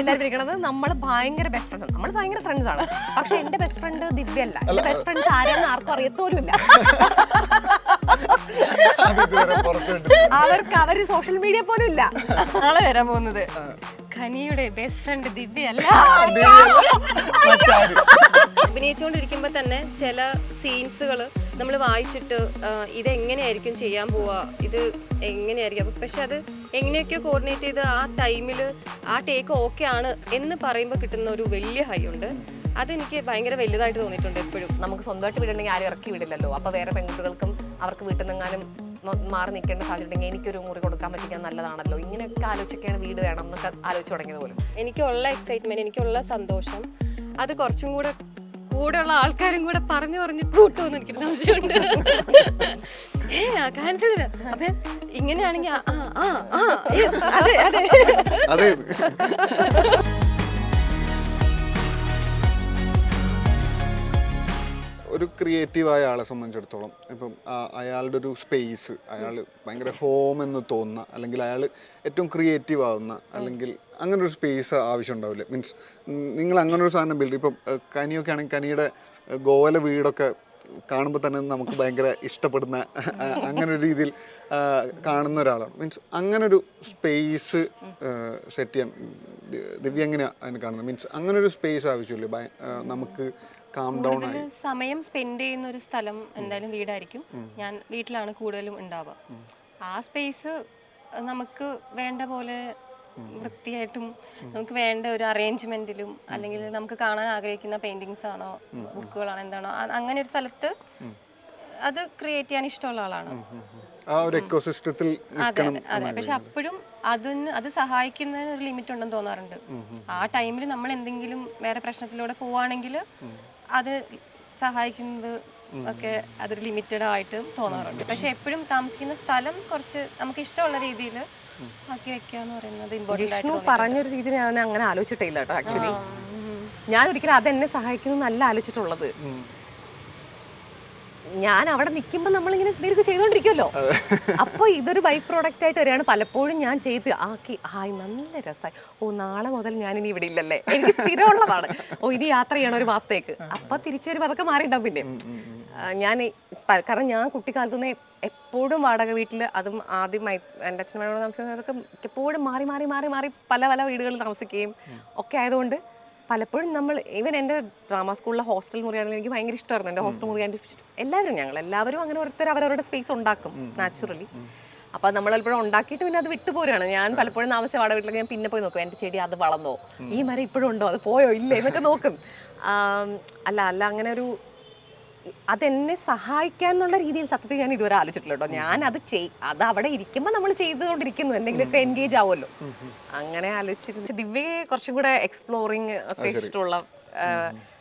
എല്ലാവരും വിളിക്കണത് നമ്മൾ ഭയങ്കര ബെസ്റ്റ് ഫ്രണ്ട് നമ്മൾ ഭയങ്കര ഫ്രണ്ട്സ് ആണ്. പക്ഷെ എന്റെ ബെസ്റ്റ് ഫ്രണ്ട് ദിവ്യ അല്ല. എന്റെ ബെസ്റ്റ് ഫ്രണ്ട്സ് ആരെയെന്ന് ആർക്കും അറിയത്തോലുമില്ല. അവർക്ക് അവർ സോഷ്യൽ മീഡിയ പോലും ഇല്ല. നാളെ വരാൻ പോകുന്നത്. ഖനിയുടെ ബെസ്റ്റ് ഫ്രണ്ട് ദിവ്യ അല്ല. അഭിനയിച്ചുകൊണ്ടിരിക്കുമ്പോ തന്നെ ചില സീൻസുകൾ നമ്മൾ വായിച്ചിട്ട് ഇതെങ്ങനെയായിരിക്കും ചെയ്യാൻ പോവുക ഇത് എങ്ങനെയായിരിക്കും? പക്ഷെ അത് എങ്ങനെയൊക്കെ കോർഡിനേറ്റ് ചെയ്ത് ആ ടൈമിൽ ആ ടേക്ക് ഓക്കെ ആണ് എന്ന് പറയുമ്പോൾ കിട്ടുന്ന ഒരു വലിയ ഹൈ ഉണ്ട്. അതെനിക്ക് ഭയങ്കര വലുതായിട്ട് തോന്നിയിട്ടുണ്ട് എപ്പോഴും. നമുക്ക് സ്വന്തമായിട്ട് വീടുണ്ടെങ്കിൽ ആരും ഇറക്കി വിടില്ലല്ലോ. അപ്പോൾ വേറെ പെൺകുട്ടികൾക്കും അവർക്ക് വീട്ടിൽ നിന്നെങ്ങാനും മാറി നിൽക്കേണ്ട സാഹചര്യം ഉണ്ടെങ്കിൽ എനിക്കൊരു മുറി കൊടുക്കാൻ പറ്റിക്കാൻ നല്ലതാണല്ലോ. ഇങ്ങനെയൊക്കെ ആലോചിക്കാൻ വീട് വേണം എന്നൊക്കെ ആലോചിച്ച് തുടങ്ങിയത് പോലും. എനിക്കുള്ള എക്സൈറ്റ്മെന്റ് എനിക്കുള്ള സന്തോഷം. അത് കുറച്ചും കൂടെ കൂടെയുള്ള ആൾക്കാരും കൂടെ പറഞ്ഞു പറഞ്ഞു കൂട്ടുമെന്ന് എനിക്ക് ആവശ്യമുണ്ട് ഏ ക്യാൻസൽ അപ്പൊ ഇങ്ങനെയാണെങ്കിൽ ആ ആ ആ അതെ അതെ. അതെ. ഒരു ക്രിയേറ്റീവായ ആളെ സംബന്ധിച്ചിടത്തോളം ഇപ്പം അയാളുടെ ഒരു സ്പേസ് അയാൾ ഭയങ്കര ഹോം എന്ന് തോന്നുന്ന അല്ലെങ്കിൽ അയാൾ ഏറ്റവും ക്രിയേറ്റീവ് ആവുന്ന അല്ലെങ്കിൽ അങ്ങനെ ഒരു സ്പേസ് ആവശ്യം ഉണ്ടാവില്ല. മീൻസ് നിങ്ങൾ അങ്ങനെ ഒരു സാധനം ബിൽഡ് ഇപ്പം കനിയൊക്കെ ആണെങ്കിൽ കനിയുടെ ഗോവല വീടൊക്കെ കാണുമ്പോൾ തന്നെ നമുക്ക് ഭയങ്കര ഇഷ്ടപ്പെടുന്ന അങ്ങനെ ഒരു രീതിയിൽ കാണുന്ന ഒരാളാണ്. മീൻസ് അങ്ങനെ ഒരു സ്പേസ് സെറ്റ് ചെയ്യാൻ ദിവ്യ എങ്ങനെയാണ് അതിന് കാണുന്നത്? മീൻസ് അങ്ങനെ ഒരു സ്പേസ് ആവശ്യമില്ല. നമുക്ക് കാം ഡൗൺ ആയി. സമയം സ്പെൻഡ് ചെയ്യുന്ന ഒരു സ്ഥലം എന്തായാലും വീടായിരിക്കും. ഞാൻ വീട്ടിലാണ് കൂടുതലും ഉണ്ടാവുക. ആ സ്പേസ് നമുക്ക് വേണ്ട പോലെ വൃത്തിയായിട്ടും നമുക്ക് വേണ്ട ഒരു അറേഞ്ച്മെന്റിലും അല്ലെങ്കിൽ നമുക്ക് കാണാൻ ആഗ്രഹിക്കുന്ന പെയിന്റിങ്സ് ആണോ ബുക്കുകളാണോ എന്താണോ അങ്ങനെ ഒരു സ്ഥലത്ത് അത് ക്രിയേറ്റ് ചെയ്യാൻ ഇഷ്ടമുള്ള ആളാണ്. ആ ഒരു എക്കോസിസ്റ്റത്തിൽ അതെ നിൽക്കണം അതെ. അതെ പക്ഷെ അപ്പോഴും അതിന് അത് സഹായിക്കുന്നതിന് ഒരു ലിമിറ്റ് ഉണ്ടെന്ന് തോന്നാറുണ്ട്. ആ ടൈമിൽ നമ്മൾ എന്തെങ്കിലും വേറെ പ്രശ്നത്തിലൂടെ പോവാണെങ്കിൽ അത് സഹായിക്കുന്നത് ഒക്കെ അതൊരു ലിമിറ്റഡ് ആയിട്ട് തോന്നാറുണ്ട്. പക്ഷെ എപ്പോഴും താമസിക്കുന്ന സ്ഥലം കുറച്ച് നമുക്ക് ഇഷ്ടമുള്ള രീതിയിൽ ആക്കി വെക്കുക എന്ന് പറയുന്നത് ഇമ്പോർട്ടന്റ് ആയിട്ട് ജിഷ്ണു പറഞ്ഞൊരു രീതി ഞാൻ അങ്ങനെ ആലോചിച്ചിട്ടില്ല കേട്ടോ ആക്ച്വലി ഞാൻ ഒരിക്കലും അതെന്നെ സഹായിക്കുന്നു നല്ല ആലോചിച്ചിട്ടുള്ളത്. ഞാൻ അവിടെ നിൽക്കുമ്പോൾ നമ്മളിങ്ങനെ ദീർഘ ചെയ്തുകൊണ്ടിരിക്കുമല്ലോ അപ്പോൾ ഇതൊരു ബൈ പ്രോഡക്റ്റ് ആയിട്ട് വരികയാണ്. പലപ്പോഴും ഞാൻ ചെയ്ത് ആക്കി ആയി നല്ല രസമായി ഓ നാളെ മുതൽ ഞാൻ ഇനി ഇവിടെ ഇല്ലല്ലേ? എനിക്ക് സ്ഥിരമുള്ളതാണ്. ഓ ഇനി യാത്ര ചെയ്യണം ഒരു മാസത്തേക്ക്. അപ്പൊ തിരിച്ചു വരുമ്പോൾ അതൊക്കെ മാറിയിട്ടുണ്ടാവും പിന്നെ ഞാൻ കാരണം ഞാൻ കുട്ടിക്കാലത്തുനിന്ന് എപ്പോഴും വാടക വീട്ടിൽ അതും ആദ്യമായി എന്റെ അച്ഛനമ്മയോട് താമസിക്കുന്നതൊക്കെ എപ്പോഴും മാറി മാറി മാറി മാറി പല പല വീടുകളിൽ താമസിക്കുകയും ഒക്കെ ആയതുകൊണ്ട് പലപ്പോഴും നമ്മൾ ഈവൻ എന്റെ ഡ്രാമ സ്കൂളിലെ ഹോസ്റ്റൽ മുറിയാണെങ്കിൽ എനിക്ക് ഭയങ്കര ഇഷ്ടമായിരുന്നു എന്റെ ഹോസ്റ്റൽ മുറി എല്ലാവരും ഞങ്ങൾ എല്ലാവരും അങ്ങനെ ഓരോരുത്തർ അവരവരുടെ സ്പേസ് ഉണ്ടാക്കും നാച്ചുറലി അപ്പോൾ നമ്മൾ പലപ്പോഴും ഉണ്ടാക്കിയിട്ട് പിന്നെ അത് വിട്ടുപോരാണ് ഞാൻ പലപ്പോഴും ആവശ്യം അവിടെ വീട്ടിലേക്ക് ഞാൻ പിന്നെ പോയി നോക്കും എന്റെ ചെടി അത് വളർന്നോ? ഈ മരം ഇപ്പോഴും ഉണ്ടോ? അത് പോയോ? ഇല്ലേ? എന്നൊക്കെ നോക്കും. അല്ല അല്ല അങ്ങനെ ഒരു അതെന്നെ സഹായിക്കാൻ എന്നുള്ള രീതിയിൽ സത്യത്തിൽ ഞാൻ ഇതുവരെ ആലോചിച്ചിട്ടില്ല കേട്ടോ. ഞാൻ അത് ചെയ് അത് അവിടെ ഇരിക്കുമ്പോൾ നമ്മൾ ചെയ്തുകൊണ്ടിരിക്കുന്നു. എന്തെങ്കിലുമൊക്കെ എൻഗേജ് ആവുമല്ലോ. അങ്ങനെ ആലോചിച്ചിരുന്നു. ദിവ്യയെ കുറച്ചും കൂടെ എക്സ്പ്ലോറിങ് ഒക്കെ ഇഷ്ടമുള്ള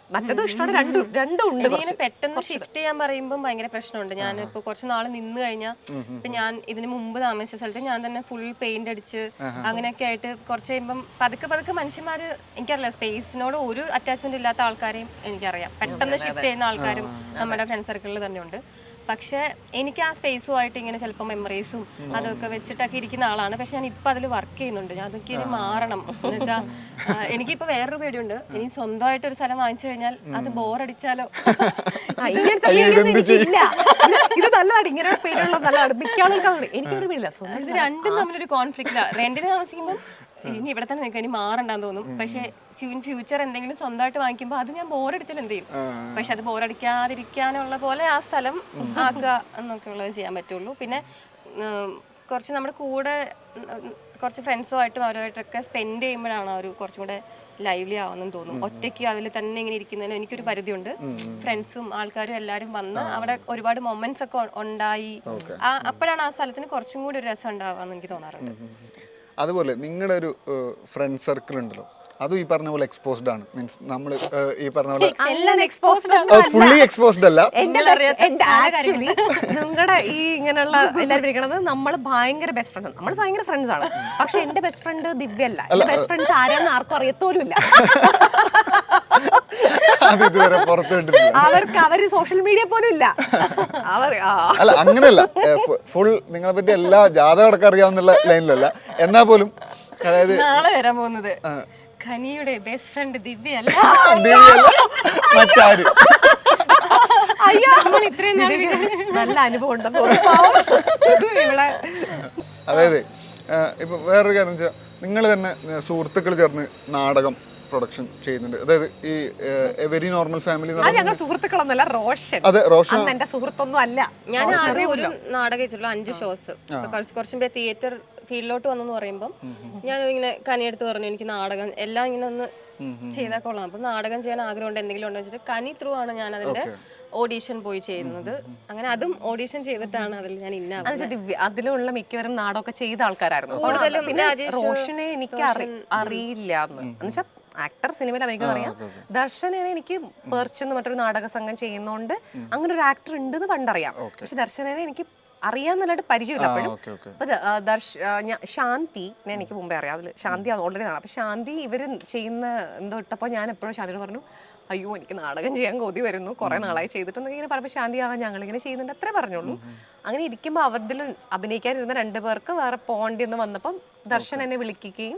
മറ്റതും ഇഷ്ടമാണ് രണ്ടും രണ്ടും ഉണ്ട് ഇങ്ങനെ പെട്ടെന്ന് ഷിഫ്റ്റ് ചെയ്യാൻ പറയുമ്പോൾ ഭയങ്കര പ്രശ്നമുണ്ട്. ഞാൻ ഇപ്പൊ കുറച്ച് നാൾ നിന്ന് കഴിഞ്ഞാൽ ഇപ്പൊ ഞാൻ ഇതിന് മുമ്പ് താമസിച്ച സ്ഥലത്ത് ഞാൻ തന്നെ ഫുൾ പെയിന്റ് അടിച്ച് അങ്ങനെയൊക്കെ ആയിട്ട് കുറച്ച് കഴിയുമ്പം പതുക്കെ പതുക്കെ മനുഷ്യന്മാര് എനിക്കറിയില്ല സ്പേസിനോട് ഒരു അറ്റാച്ച്മെന്റ് ഇല്ലാത്ത ആൾക്കാരെയും എനിക്കറിയാം. പെട്ടെന്ന് ഷിഫ്റ്റ് ചെയ്യുന്ന ആൾക്കാരും നമ്മുടെ ഫ്രണ്ട് സർക്കിളിൽ തന്നെയുണ്ട് പക്ഷെ എനിക്ക് ആ സ്പേസുമായിട്ട് ഇങ്ങനെ ചിലപ്പോൾ മെമ്മറീസും അതൊക്കെ വെച്ചിട്ടൊക്കെ ഇരിക്കുന്ന ആളാണ്. പക്ഷെ ഞാൻ ഇപ്പൊ അതിൽ വർക്ക് ചെയ്യുന്നുണ്ട്. ഞാൻ അതൊക്കെ ഇനി മാറണം. എന്ന് വെച്ചാൽ എനിക്കിപ്പോ വേറൊരു പേടിയുണ്ട്. ഇനി സ്വന്തമായിട്ട് ഒരു സ്ഥലം വാങ്ങിച്ചു കഴിഞ്ഞാൽ അത് ബോറടിച്ചാലോ? ഇങ്ങനത്തെ പേടിയൊന്നും എനിക്കില്ല. ഇത് നല്ലതാണ്. ഇങ്ങനെ പേടിയുള്ള നല്ലതാണ്. മിക്ക ആളുകൾക്കും എനിക്കൊരു പേടില്ല സ്വന്തം ഇത് രണ്ടും തമ്മിലൊരു കോൺഫ്ലിക്റ്റ് റെന്റിന് താമസിക്കുമ്പോൾ ഇനി ഇവിടെ തന്നെ നിൽക്കാൻ ഇനി മാറണ്ടാന്ന് തോന്നും. പക്ഷെ ഇൻ ഫ്യൂച്ചർ എന്തെങ്കിലും സ്വന്തമായിട്ട് വാങ്ങിക്കുമ്പോൾ അത് ഞാൻ ബോറടിച്ചാൽ എന്ത് ചെയ്യും? പക്ഷെ അത് ബോറടിക്കാതിരിക്കാനുള്ള പോലെ ആ സ്ഥലം ആക്കുക എന്നൊക്കെ ഉള്ളത് ചെയ്യാൻ പറ്റുള്ളൂ. പിന്നെ കുറച്ച് നമ്മുടെ കൂടെ കുറച്ച് ഫ്രണ്ട്സുമായിട്ടും അവരുമായിട്ടൊക്കെ സ്പെൻഡ് ചെയ്യുമ്പോഴാണ് ഒരു കുറച്ചും കൂടെ ലൈവ്ലി ആവുന്നെന്ന് തോന്നും. ഒറ്റയ്ക്ക് അതിൽ തന്നെ ഇങ്ങനെ ഇരിക്കുന്നതിന് എനിക്കൊരു പരിധിയുണ്ട്. ഫ്രണ്ട്സും ആൾക്കാരും എല്ലാവരും വന്ന് അവിടെ ഒരുപാട് മൊമെന്റ്സ് ഒക്കെ ഉണ്ടായി. അപ്പോഴാണ് ആ സ്ഥലത്തിന് കുറച്ചും കൂടി ഒരു രസം ഉണ്ടാവാന്ന് എനിക്ക് തോന്നാറുണ്ട്. അതുപോലെ നിങ്ങളുടെ ഒരു ഫ്രണ്ട് സർക്കിൾ ഉണ്ടല്ലോ. അതും ഈ പറഞ്ഞ പോലെ എക്സ്പോസ്ഡ് ആണ്. മീൻസ് നമ്മൾ ഈ പറഞ്ഞ പോലെ എല്ലാം എക്സ്പോസ്ഡ് ഫുള്ളി എക്സ്പോസ്ഡ് അല്ല. ആക്ച്വലി നിങ്ങളുടെ ഈ ഇങ്ങനെയുള്ള എല്ലാവരും വിളിക്കണത് നമ്മൾ ഭയങ്കര ബെസ്റ്റ് ഫ്രണ്ട് നമ്മൾ ഭയങ്കര ഫ്രണ്ട്സ് ആണ്. പക്ഷെ എന്റെ ബെസ്റ്റ് ഫ്രണ്ട് ദിവ്യ അല്ല. ബെസ്റ്റ് ഫ്രണ്ട്സ് ആരാന്ന് ആർക്കും അറിയത്തോലും ഇല്ല അത് ഇതുവരെ പുറത്ത് വിട്ടിട്ടില്ല അവർക്ക് അവർ സോഷ്യൽ മീഡിയ പോലും ഇല്ല. അവർ ആ. അല്ല അങ്ങനെയല്ല. ഫുൾ നിങ്ങളെ പറ്റി എല്ലാ ജാഥ അടക്കം അറിയാവുന്നുള്ള ലൈനിലല്ല. എന്നാ പോലും അതായത് നാളെ വരാൻ പോകുന്നത് ഖനിയുടെ ബെസ്റ്റ് ഫ്രണ്ട് ദിവ്യ അല്ല? ദിവ്യയല്ല, മറ്റാര്? അയ്യോ. നമ്മൾ ഇത്രയും നാൾ നല്ല അനുഭവം ഉണ്ടെന്ന് ഇവിടെ അതായത് ഇപ്പൊ വേറൊരു കാര്യം വെച്ചാൽ നിങ്ങൾ തന്നെ സുഹൃത്തുക്കൾ ചേർന്ന് നാടകം പ്രൊഡക്ഷൻ ചെയ്യുന്നുണ്ട്. അതായത് ഈ വെരി നോർമൽ ഫാമിലി അത് ഞങ്ങൾ സുഹൃത്തുക്കളൊന്നല്ല റോഷൻ. അതെ റോഷൻ. എന്റെ സുഹൃത്തൊന്നും അല്ല. ഞാൻ ആകെ ഒരു നാടകം അഞ്ച് ഷോസ് കുറച്ച് തിയേറ്റർ ഫീൽഡിലോട്ട് വന്നെന്ന് പറയുമ്പോൾ ഞാൻ ഇങ്ങനെ കനിയെടുത്ത് പറഞ്ഞു എനിക്ക് നാടകം എല്ലാം ഇങ്ങനെ ഒന്ന് ചെയ്താൽ കൊള്ളാം. അപ്പൊ നാടകം ചെയ്യാൻ ആഗ്രഹമുണ്ട് എന്തെങ്കിലും ഉണ്ടോ വെച്ചിട്ട് കനി ത്രൂ ആണ് ഞാൻ അതിന്റെ ഓഡീഷൻ പോയി ചെയ്യുന്നത്. അങ്ങനെ അതും ഓഡീഷൻ ചെയ്തിട്ടാണ് അതിൽ ഞാൻ ഇന്ന വെച്ചാൽ അതിലുള്ള മിക്കവരും നാടകമൊക്കെ ചെയ്ത ആൾക്കാരായിരുന്നു. കൂടുതലും റോഷനെ എനിക്ക് അറി- അറിയില്ല എന്ന്. എന്നുവെച്ചാൽ ആക്ടർ സിനിമയിൽ അഭിനയിക്കാൻ അറിയാം ദർശനെ എനിക്ക് പെർച്ച് എന്ന് മറ്റൊരു നാടക സംഘം ചെയ്യുന്നോണ്ട്. അങ്ങനെ ഒരു ആക്ടർ ഉണ്ടെന്ന് പണ്ടറിയാം. പക്ഷെ ദർശനെ എനിക്ക് അറിയാന്നല്ലാണ്ട് പരിചയമില്ല അപ്പോഴും. അപ്പൊ ദർശ ശാന്തി ഞാൻ എനിക്ക് മുമ്പേ അറിയാം. അതിൽ ശാന്തി ഓൾറെഡി ആണ്. അപ്പൊ ശാന്തി ഇവർ ചെയ്യുന്ന എന്തോ ഇട്ടപ്പോ ഞാൻ എപ്പോഴും ശാന്തിയോട് പറഞ്ഞു അയ്യോ എനിക്ക് നാടകം ചെയ്യാൻ കൊതി വരുന്നു. കുറെ നാളായി ചെയ്തിട്ടൊന്നും ഇങ്ങനെ പറഞ്ഞപ്പോൾ ശാന്തി ആവാൻ ഞങ്ങൾ ഇങ്ങനെ ചെയ്യുന്നുണ്ട്. അത്രേ പറഞ്ഞുള്ളൂ. അങ്ങനെ ഇരിക്കുമ്പോൾ അവരിൽ അഭിനയിക്കാനിരുന്ന രണ്ട് പേർക്ക് വേറെ പോണ്ടി എന്ന് വന്നപ്പം ദർശൻ എന്നെ വിളിക്കുകയും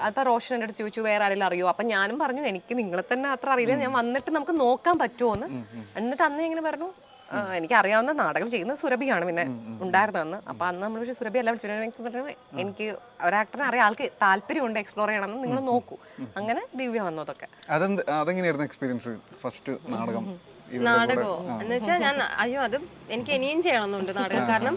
അപ്പൊ റോഷൻ എന്റെ അടുത്ത് ചോദിച്ചു വേറെ ആരെങ്കിലും അറിയോ? അപ്പൊ ഞാനും പറഞ്ഞു എനിക്ക് നിങ്ങളെ തന്നെ അത്ര അറിയില്ല. ഞാൻ വന്നിട്ട് നമുക്ക് നോക്കാൻ പറ്റുമോ എന്ന്? എന്നിട്ട് അന്ന് ഇങ്ങനെ പറഞ്ഞു "ആ, എനിക്ക് അറിയാവുന്ന നാടകം ചെയ്യുന്ന സുരഭിയാണ് പിന്നെ ഉണ്ടായിരുന്നത് അന്ന് അപ്പൊ അന്ന് നമ്മൾ പക്ഷേ സുരഭി അല്ല വിളിച്ചു എനിക്ക് പറഞ്ഞു എനിക്ക് ഒരാക്ടറിനെ അറിയാം ആൾക്ക് താല്പര്യമുണ്ട് എക്സ്പ്ലോർ ചെയ്യണമെന്ന് നിങ്ങൾ നോക്കൂ. അങ്ങനെ ദിവ്യ വന്നതൊക്കെ അതൊക്കെ. അതെങ്ങനെയായിരുന്നു എക്സ്പീരിയൻസ് ഫസ്റ്റ് നാടകം? നാടകമോ? എന്ന് വെച്ചാൽ ഞാൻ അയ്യോ അത് എനിക്ക് ഇനിയും ചെയ്യണമെന്നുണ്ട് നാടകം. കാരണം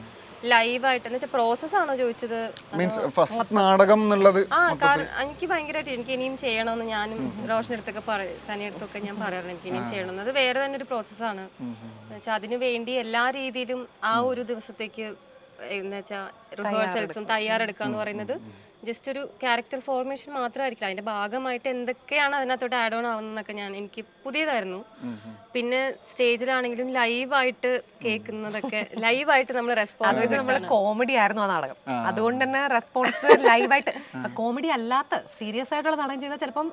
ലൈവായിട്ട് എന്ന് വെച്ചാൽ പ്രോസസ് ആണോ ചോദിച്ചത്? മീൻസ് ഫസ്റ്റ് നാടകം എന്നുള്ളത് ആ കാരണം എനിക്ക് ഭയങ്കരമായിട്ട് എനിക്ക് ഇനിയും ചെയ്യണമെന്ന് ഞാനും റോഷൻ അടുത്തൊക്കെ പറയും തനിയടുത്തൊക്കെ ഞാൻ പറയാറുണ്ട് എനിക്ക് ഇനിയും ചെയ്യണമെന്ന് അത് വേറെ തന്നെ ഒരു പ്രോസസ്സാണ് എന്നുവെച്ചാൽ അതിനു വേണ്ടി എല്ലാ രീതിയിലും ആ ഒരു ദിവസത്തേക്ക് എന്ന് വെച്ചാൽ റിഹേഴ്സൽസും തയ്യാറെടുക്കുക. എന്ന് പറയുന്നത് ജസ്റ്റ് ഒരു ക്യാരക്ടർ ഫോർമേഷൻ മാത്രമായിരിക്കില്ല. അതിന്റെ ഭാഗമായിട്ട് എന്തൊക്കെയാണ് അതിനകത്തോട്ട് ആഡ് ഓൺ ആവുന്നതൊക്കെ ഞാൻ എനിക്ക് പുതിയതായിരുന്നു. പിന്നെ സ്റ്റേജിലാണെങ്കിലും ലൈവായിട്ട് കേൾക്കുന്നതൊക്കെ ലൈവായിട്ട് നമ്മൾ റെസ്പോൺസ് അതൊക്കെ നമ്മൾ കോമഡി ആയിരുന്നു ആ നാടകം. അതുകൊണ്ട് തന്നെ റെസ്പോൺസ് ലൈവായിട്ട് കോമഡി അല്ലാത്ത സീരിയസ് ആയിട്ടുള്ള നാടകം ചെയ്താൽ ചിലപ്പം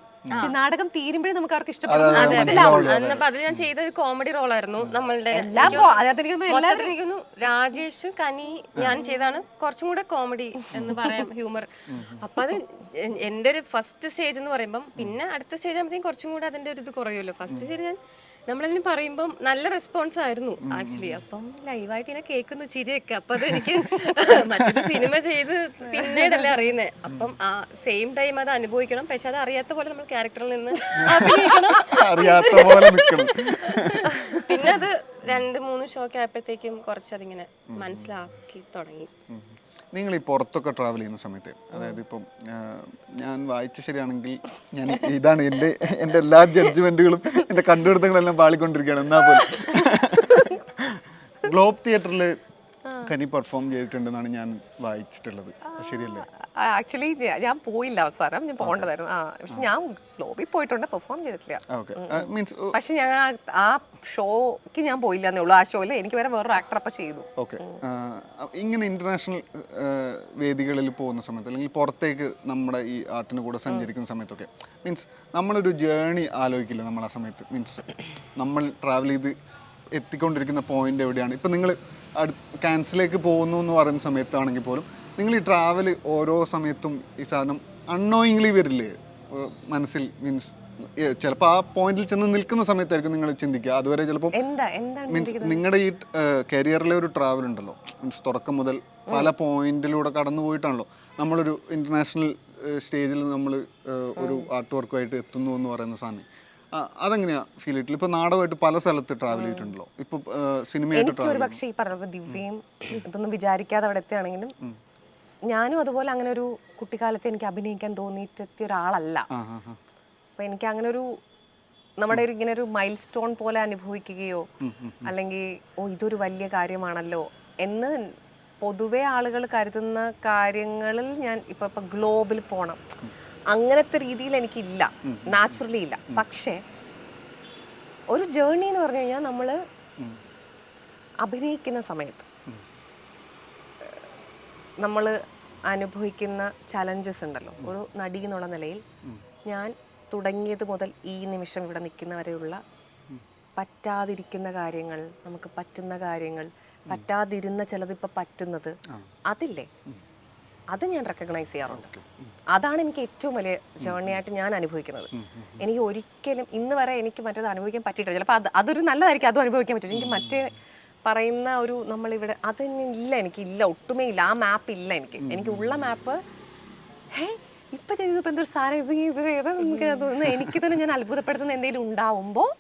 നാടകം തീരുമ്പോഴേ നമുക്ക് അവർക്ക് ഇഷ്ടപ്പെടും. അത് അതിൽ ഞാൻ ചെയ്ത ഒരു കോമഡി റോൾ ആയിരുന്നു. നമ്മളുടെ എനിക്കൊന്നു രാജേഷ് കനി ഞാൻ ചെയ്താണ് കുറച്ചും കൂടെ കോമഡി എന്ന് പറയാം ഹ്യൂമർ അപ്പൊ അത് എന്റെ ഒരു ഫസ്റ്റ് സ്റ്റേജ് എന്ന് പറയുമ്പം പിന്നെ അടുത്ത സ്റ്റേജ് ആകുമ്പോഴത്തേക്കും കുറച്ചും കൂടെ അതിന്റെ ഒരു ഇത് കുറയുമല്ലോ. ഫസ്റ്റ് സ്റ്റേജ് ഞാൻ നമ്മളതിന് പറയുമ്പം നല്ല റെസ്പോൺസ് ആയിരുന്നു ആക്ച്വലി അപ്പം ലൈവായിട്ട് ഇങ്ങനെ കേൾക്കുന്നു ചിരിയൊക്കെ. അപ്പൊ അത് എനിക്ക് മറ്റൊരു സിനിമ ചെയ്ത് പിന്നീടല്ലേ അറിയുന്നേ. അപ്പം ആ സെയിം ടൈം അത് അനുഭവിക്കണം. പക്ഷെ അത് അറിയാത്ത പോലെ നമ്മൾ ക്യാരക്ടറിൽ നിന്ന് അറിയാത്ത പോലെ പിന്നെ അത് രണ്ട് മൂന്ന് ഷോ ഒക്കെ ആയപ്പോഴത്തേക്കും കുറച്ചതിങ്ങനെ മനസ്സിലാക്കി തുടങ്ങി. നിങ്ങൾ ഈ പുറത്തൊക്കെ ട്രാവൽ ചെയ്യുന്ന സമയത്ത് അതായത് ഇപ്പം ഞാൻ വായിച്ച ശരിയാണെങ്കിൽ ഞാൻ ഇതാണ് എന്റെ എന്റെ എല്ലാ ജഡ്ജ്മെന്റുകളും എന്റെ കണ്ടുപിടുത്തങ്ങളെല്ലാം പാളിക്കൊണ്ടിരിക്കുകയാണ്. എന്നാ പോലും. ഗ്ലോബ് തിയേറ്ററിൽ കനി പെർഫോം ചെയ്തിട്ടുണ്ടെന്നാണ് ഞാൻ വായിച്ചിട്ടുള്ളത്. ശരിയല്ലേ? ആക്ച്വലി ഞാൻ പോയില്ല അവസാനം. ഞാൻ പോകേണ്ടതായിരുന്നു. ആ പക്ഷെ ഞാൻ ലോബി പോയിട്ടുണ്ട് പെർഫോം ചെയ്തിട്ടില്ല. മീൻസ് പക്ഷെ ഞാൻ ആ- ആ ഷോക്ക് ഞാൻ പോയില്ല എന്നേ ഉള്ളൂ. ആ ഷോയിൽ എനിക്ക് വരെ വേറൊരു ആക്ടർ അപ്പൊ ചെയ്തു. ഓക്കെ. ഇങ്ങനെ ഇന്റർനാഷണൽ വേദികളിൽ പോകുന്ന സമയത്ത് അല്ലെങ്കിൽ പുറത്തേക്ക് നമ്മുടെ ഈ ആർട്ടിന് കൂടെ സഞ്ചരിക്കുന്ന സമയത്തൊക്കെ മീൻസ് നമ്മളൊരു ജേണി ആലോചിക്കില്ല നമ്മൾ ആ സമയത്ത്? മീൻസ് നമ്മൾ ട്രാവൽ ചെയ്ത് എത്തിക്കൊണ്ടിരിക്കുന്ന പോയിന്റ് എവിടെയാണ്? ഇപ്പം നിങ്ങൾ ക്യാൻസലേക്ക് പോകുന്നു എന്ന് പറയുന്ന സമയത്താണെങ്കിൽ പോലും നിങ്ങൾ ഈ ട്രാവൽ ഓരോ സമയത്തും ഈ സാധനം അൺനോയിങ്ലി വരില്ലേ? മനസ്സിൽ മീൻസ് ചിലപ്പോൾ ആ പോയിന്റിൽ ചെന്ന് നിൽക്കുന്ന സമയത്തായിരിക്കും നിങ്ങൾ ചിന്തിക്കുക. അതുവരെ ചിലപ്പോൾ മീൻസ് നിങ്ങളുടെ ഈ കരിയറിലെ ഒരു ട്രാവൽ ഉണ്ടല്ലോ. മീൻസ് തുടക്കം മുതൽ പല പോയിന്റിലൂടെ കടന്നു പോയിട്ടാണല്ലോ. നമ്മളൊരു ഇന്റർനാഷണൽ സ്റ്റേജിൽ നമ്മൾ ഒരു ആർട്ട് വർക്കുമായിട്ട് എത്തുന്നു എന്ന് പറയുന്ന സാധനം. അതെങ്ങനെയാ ഫീൽ ചെയ്തിട്ടില്ല ഇപ്പൊ നാടകമായിട്ട് പല സ്ഥലത്ത് ട്രാവൽ ചെയ്തിട്ടുണ്ടല്ലോ. ഇപ്പൊ സിനിമയായിട്ട് പക്ഷേ ഈ പറഞ്ഞ ദിവ്യയും ഇതൊന്നും വിചാരിക്കാതെ അവിടെ എത്തുകയാണെങ്കിലും ഞാനും അതുപോലെ അങ്ങനെ ഒരു കുട്ടിക്കാലത്ത് എനിക്ക് അഭിനയിക്കാൻ തോന്നിയിട്ടെത്തിയ ഒരാളല്ല. അപ്പൊ എനിക്ക് അങ്ങനെ ഒരു നമ്മുടെ ഒരു ഇങ്ങനെ ഒരു മൈൽ സ്റ്റോൺ പോലെ അനുഭവിക്കുകയോ അല്ലെങ്കിൽ ഓ ഇതൊരു വലിയ കാര്യമാണല്ലോ എന്ന് പൊതുവെ ആളുകൾ കരുതുന്ന കാര്യങ്ങളിൽ ഞാൻ ഇപ്പൊ ഇപ്പൊ ഗ്ലോബിൽ പോണം. അങ്ങനത്തെ രീതിയിൽ എനിക്കില്ല. നാച്ചുറലി ഇല്ല. പക്ഷേ ഒരു ജേർണി എന്ന് പറഞ്ഞു കഴിഞ്ഞാൽ നമ്മൾ അഭിനയിക്കുന്ന സമയത്ത് നമ്മൾ അനുഭവിക്കുന്ന ചലഞ്ചസ് ഉണ്ടല്ലോ. ഒരു നടി എന്നുള്ള നിലയിൽ ഞാൻ തുടങ്ങിയത് മുതൽ ഈ നിമിഷം ഇവിടെ നിൽക്കുന്നവരെയുള്ള പറ്റാതിരിക്കുന്ന കാര്യങ്ങൾ നമുക്ക് പറ്റുന്ന കാര്യങ്ങൾ പറ്റാതിരുന്ന ചിലതിപ്പോൾ പറ്റുന്നത് അതില്ലേ? അത് ഞാൻ റെക്കഗ്നൈസ് ചെയ്യാറുണ്ട്. അതാണ് എനിക്ക് ഏറ്റവും വലിയ ജേർണി ആയിട്ട് ഞാൻ അനുഭവിക്കുന്നത്. എനിക്ക് ഒരിക്കലും ഇന്ന് വരെ എനിക്ക് മറ്റേത് അനുഭവിക്കാൻ പറ്റിയിട്ടില്ല. ചിലപ്പോൾ അത് അതൊരു നല്ലതായിരിക്കും അത് അനുഭവിക്കാൻ പറ്റും. എനിക്ക് മറ്റേ പറയുന്ന ഒരു നമ്മളിവിടെ അത് ഇല്ല എനിക്ക് ഇല്ല ഒട്ടുമേ ഇല്ല ആ മാപ്പ് ഇല്ല എനിക്ക്. എനിക്ക് ഉള്ള മാപ്പ് ഹേ ഇപ്പൊ ചെയ്തപ്പോ എന്തൊരു സാധനം ഇത് ഇത് ഏതാ നമുക്ക് തോന്നുന്നു. എനിക്ക് തന്നെ ഞാൻ അത്ഭുതപ്പെടുത്തുന്ന എന്തെങ്കിലും ഉണ്ടാവുമ്പോൾ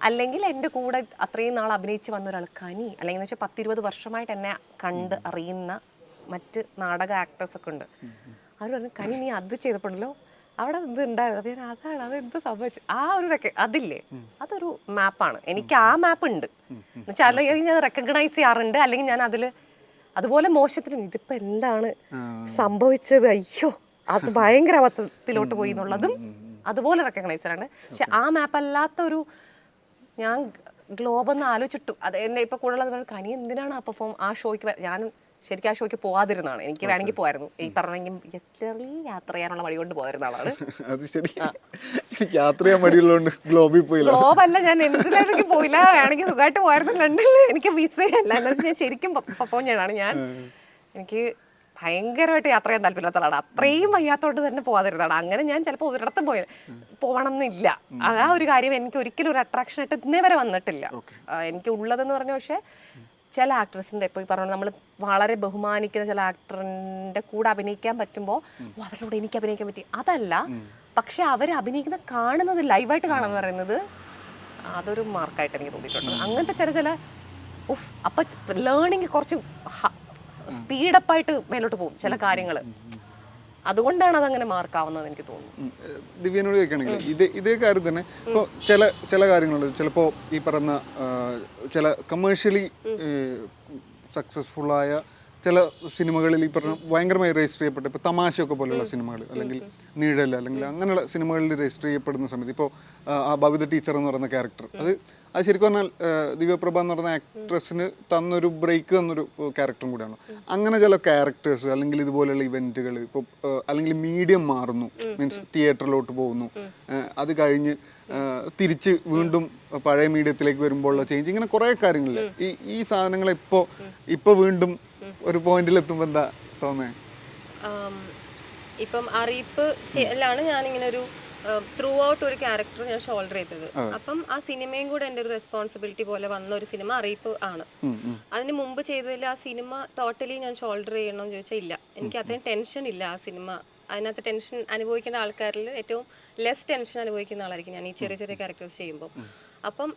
അല്ലെങ്കിൽ എന്റെ കൂടെ അത്രയും നാൾ അഭിനയിച്ച് വന്ന ഒരാൾ കനി അല്ലെങ്കിൽ വെച്ചാൽ പത്തിരുപത് വർഷമായിട്ട് എന്നെ കണ്ട് അറിയുന്ന മറ്റ് നാടക ആക്ടേഴ്സ് ഒക്കെ ഉണ്ട്. അവർ പറഞ്ഞു കനി നീ അത് ചെയ്തപ്പോഴല്ലോ അവിടെ എന്ത് ഉണ്ടായിരുന്നു? അപ്പം ഞാൻ അതാണ് അത് എന്ത് സംഭവിച്ചു? ആ ഒരു റെക്ക അതില്ലേ? അതൊരു മാപ്പാണ് എനിക്ക് ആ മാപ്പ് ഉണ്ട്. എന്നുവെച്ചാൽ അല്ലെങ്കിൽ ഞാൻ റെക്കഗ്നൈസ് ചെയ്യാറുണ്ട്. അല്ലെങ്കിൽ ഞാൻ അതിൽ അതുപോലെ മോശത്തിനും ഇതിപ്പോ എന്താണ് സംഭവിച്ചത്? അയ്യോ അത് ഭയങ്കര അബദ്ധത്തിലോട്ട് പോയി എന്നുള്ളതും അതുപോലെ റെക്കഗ്നൈസ് ചെയ്യാറുണ്ട്. പക്ഷെ ആ മാപ്പ് അല്ലാത്തൊരു ഞാൻ ഗ്ലോബെന്ന് ആലോചിച്ചിട്ടു. അത് എന്നെ ഇപ്പൊ കൂടുതലുള്ളത് കനി എന്തിനാണ് ആ പെർഫോം ആ ഷോയ്ക്ക് ഞാൻ ശരിക്കും ആ ഷോയ്ക്ക് പോവാതിരുന്നതാണ് എനിക്ക് വേണമെങ്കിൽ പോയായിരുന്നു ഈ പറഞ്ഞെങ്കിൽ ചെറിയ യാത്ര ചെയ്യാനുള്ള വഴി കൊണ്ട് പോയിരുന്ന ആളാണ് അത് ശരി. യാത്ര ചെയ്യാൻ മടിയുള്ളതുകൊണ്ട് ഗ്ലോബിൽ പോയില്ല. ഗ്ലോബല്ല അല്ല ഞാൻ എന്തിനാണെങ്കിൽ പോയില്ല. വേണമെങ്കിൽ സുഖമായിട്ട് പോയിരുന്നു ലണ്ടനിൽ എനിക്ക് വിസ അല്ല എന്ന് വെച്ചാൽ ഞാൻ ശരിക്കും പെർഫോം ചെയ്യാനാണ് ഞാൻ എനിക്ക് ഭയങ്കരമായിട്ട് യാത്ര ചെയ്യാൻ താല്പര്യമില്ലാത്ത ആളാണ് അത്രയും വയ്യാത്തോട്ട് തന്നെ പോവാതിരുന്നതാണ്. അങ്ങനെ ഞാൻ ചിലപ്പോൾ ഒരിടത്തും പോയി പോകണം എന്നില്ല ആ ഒരു കാര്യം എനിക്ക് ഒരിക്കലും ഒരു അട്രാക്ഷൻ ആയിട്ട് ഇന്നേ വരെ വന്നിട്ടില്ല. എനിക്ക് ഉള്ളതെന്ന് പറഞ്ഞ പക്ഷേ ചില ആക്ട്രസിന്റെ ഇപ്പോൾ ഈ പറഞ്ഞു നമ്മൾ വളരെ ബഹുമാനിക്കുന്ന ചില ആക്ടറിന്റെ കൂടെ അഭിനയിക്കാൻ പറ്റുമ്പോൾ "ഓ, അവരുടെ കൂടെ എനിക്ക് അഭിനയിക്കാൻ പറ്റി. അതല്ല പക്ഷെ അവർ അഭിനയിക്കുന്ന കാണുന്നത് ലൈവായിട്ട് കാണുന്ന പറയുന്നത് അതൊരു മാർക്കായിട്ട് എനിക്ക് തോന്നിയിട്ടുണ്ട്. അങ്ങനത്തെ ചില ചില ഉഫ് അപ്പൊ ലേണിംഗ് കുറച്ച് സ്പീഡപ്പായിട്ട് മേലോട്ട് പോകും ചില കാര്യങ്ങൾ അതുകൊണ്ടാണ് അതങ്ങനെ മാർക്കാവുന്നത് എനിക്ക് തോന്നുന്നു. ദിവ്യനോട് ചോദിക്കുകയാണെങ്കിൽ ഇത് ഇതേ കാര്യം തന്നെ. ഇപ്പോൾ ചില ചില കാര്യങ്ങളുണ്ട്. ചിലപ്പോൾ ഈ പറയുന്ന ചില കമേഴ്ഷ്യലി സക്സസ്ഫുള്ളായ ചില സിനിമകളിൽ ഈ പറഞ്ഞ ഭയങ്കരമായി രജിസ്റ്റർ ചെയ്യപ്പെട്ട ഇപ്പോൾ തമാശയൊക്കെ പോലെയുള്ള സിനിമകൾ അല്ലെങ്കിൽ നീഴൽ അല്ലെങ്കിൽ അങ്ങനെയുള്ള സിനിമകളിൽ രജിസ്റ്റർ ചെയ്യപ്പെടുന്ന സമയത്ത്. ഇപ്പോൾ ആ ബബിത ടീച്ചർ എന്ന് പറയുന്ന ക്യാരക്ടർ അത് അത് ശരിക്കും പറഞ്ഞാൽ ദിവ്യപ്രഭ എന്ന് പറഞ്ഞ ആക്ട്രസിന് തന്നൊരു ബ്രേക്ക് തന്നൊരു ക്യാരക്ടറും കൂടിയാണ്. അങ്ങനെ ചില ക്യാരക്ടേഴ്സ് അല്ലെങ്കിൽ ഇതുപോലെയുള്ള ഇവന്റുകൾ ഇപ്പോൾ അല്ലെങ്കിൽ മീഡിയം മാറുന്നു. മീൻസ് തിയേറ്ററിലോട്ട് പോകുന്നു. അത് കഴിഞ്ഞ് തിരിച്ച് വീണ്ടും പഴയ മീഡിയത്തിലേക്ക് വരുമ്പോഴുള്ള ചേഞ്ച് ഇങ്ങനെ കുറേ കാര്യങ്ങളില്ല? ഈ ഈ സാധനങ്ങൾ ഇപ്പോൾ ഇപ്പോൾ വീണ്ടും ഒരു പോയിന്റിൽ എത്തുമ്പോൾ എന്താ തോന്നേ? ഇപ്പം അറിയിപ്പ് ലാണ് ഞാനിങ്ങനെ ഒരു ത്രൂ ഔട്ട് ഒരു ക്യാരക്ടർ ഞാൻ ഷോൾഡർ ചെയ്തത്. അപ്പം ആ സിനിമയും കൂടെ എന്റെ ഒരു റെസ്പോൺസിബിലിറ്റി പോലെ വന്ന ഒരു സിനിമ അറിയിപ്പ് ആണ്. അതിന് മുമ്പ് ചെയ്തതിൽ ആ സിനിമ ടോട്ടലി ഞാൻ ഷോൾഡർ ചെയ്യണമെന്ന് ചോദിച്ചാൽ ഇല്ല. എനിക്ക് അത്രയും ടെൻഷൻ ഇല്ല ആ സിനിമ അതിനകത്ത് ടെൻഷൻ അനുഭവിക്കേണ്ട ആൾക്കാരിൽ ഏറ്റവും ലെസ് ടെൻഷൻ അനുഭവിക്കുന്ന ആളായിരിക്കും ഞാൻ ഈ ചെറിയ ചെറിയ ക്യാരക്ടേഴ്സ് ചെയ്യുമ്പോൾ അപ്പം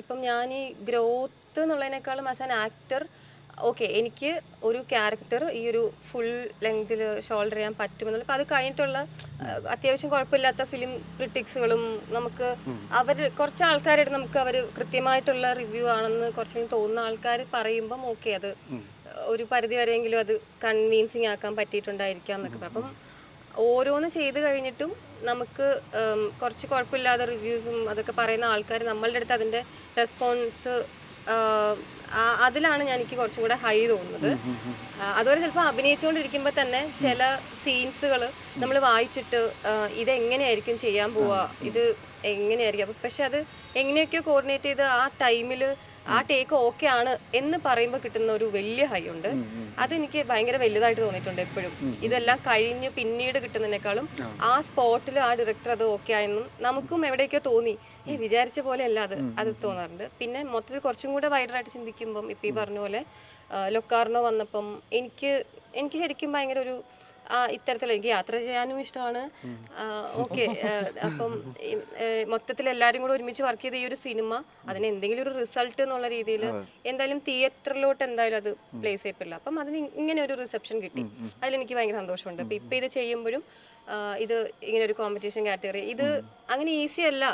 ഇപ്പം ഞാൻ ഈ ഗ്രോത്ത് എന്നുള്ളതിനേക്കാളും ആസ് ആൻ ആക്ടർ ഓക്കെ എനിക്ക് ഒരു ക്യാരക്ടർ ഈ ഒരു ഫുൾ ലെങ്തിൽ ഷോൾഡർ ചെയ്യാൻ പറ്റുമെന്നുള്ള അപ്പോൾ അത് കഴിഞ്ഞിട്ടുള്ള അത്യാവശ്യം കുഴപ്പമില്ലാത്ത ഫിലിം ക്രിട്ടിക്സുകളും നമുക്ക് അവർ കുറച്ച് ആൾക്കാരായിട്ട് നമുക്ക് അവർ കൃത്യമായിട്ടുള്ള റിവ്യൂ ആണെന്ന് കുറച്ചും തോന്നുന്ന ആൾക്കാർ പറയുമ്പം ഓക്കെ അത് ഒരു പരിധി വരെയെങ്കിലും അത് കൺവീൻസിങ് ആക്കാൻ പറ്റിയിട്ടുണ്ടായിരിക്കാം എന്നൊക്കെ. അപ്പം ഓരോന്ന് ചെയ്ത് കഴിഞ്ഞിട്ടും നമുക്ക് കുറച്ച് കുഴപ്പമില്ലാതെ റിവ്യൂസും അതൊക്കെ പറയുന്ന ആൾക്കാർ നമ്മളുടെ അടുത്ത് അതിന്റെ റെസ്പോൺസ് അതിലാണ് ഞാൻ എനിക്ക് കുറച്ചും കൂടെ ഹൈ തോന്നുന്നത്. അതുപോലെ ചിലപ്പോൾ അഭിനയിച്ചുകൊണ്ടിരിക്കുമ്പോൾ തന്നെ ചില സീൻസുകൾ നമ്മൾ വായിച്ചിട്ട് ഇത് ഇതെങ്ങനെയായിരിക്കും ചെയ്യാൻ പോവുക ഇത് എങ്ങനെയായിരിക്കും? അപ്പം പക്ഷെ അത് എങ്ങനെയൊക്കെയോ കോർഡിനേറ്റ് ചെയ്ത് ആ ടൈമിൽ ആ ടേക്ക് ഓക്കെ ആണ് എന്ന് പറയുമ്പോൾ കിട്ടുന്ന ഒരു വലിയ ഹൈ ഉണ്ട്. അതെനിക്ക് ഭയങ്കര വലുതായിട്ട് തോന്നിയിട്ടുണ്ട് എപ്പോഴും. ഇതെല്ലാം കഴിഞ്ഞ് പിന്നീട് കിട്ടുന്നതിനേക്കാളും ആ. സ്പോട്ടിൽ ആ ഡയറക്ടർ അത് ഓക്കെ ആയെന്നും നമുക്കും എവിടെയൊക്കെയോ തോന്നി. ഏ വിചാരിച്ച പോലെയല്ല അത്. അത് തോന്നാറുണ്ട്. പിന്നെ മൊത്തത്തിൽ കുറച്ചും കൂടെ വൈഡറായിട്ട് ചിന്തിക്കുമ്പം ഇപ്പം ഈ പറഞ്ഞ പോലെ ലൊക്കാർണോ വന്നപ്പം എനിക്ക് എനിക്ക് ശരിക്കും ഭയങ്കര ഒരു ആ ഇത്തരത്തിലുള്ള എനിക്ക് യാത്ര ചെയ്യാനും ഇഷ്ടമാണ്. ഓക്കെ അപ്പം മൊത്തത്തിൽ എല്ലാവരും കൂടെ ഒരുമിച്ച് വർക്ക് ചെയ്ത ഈ ഒരു സിനിമ അതിന് എന്തെങ്കിലും ഒരു റിസൾട്ട് എന്നുള്ള രീതിയിൽ എന്തായാലും തിയേറ്ററിലോട്ട് എന്തായാലും അത് പ്ലേസ് ചെയ്യപ്പെടില്ല. അപ്പം അതിന് ഇങ്ങനെ ഒരു റിസപ്ഷൻ കിട്ടി. അതിലെനിക്ക് ഭയങ്കര സന്തോഷമുണ്ട്. അപ്പം ഇപ്പം ഇത് ചെയ്യുമ്പോഴും ഇത് ഇങ്ങനെ ഒരു കോമ്പറ്റീഷൻ കാറ്റഗറി ഇത് അങ്ങനെ ഈസി അല്ല.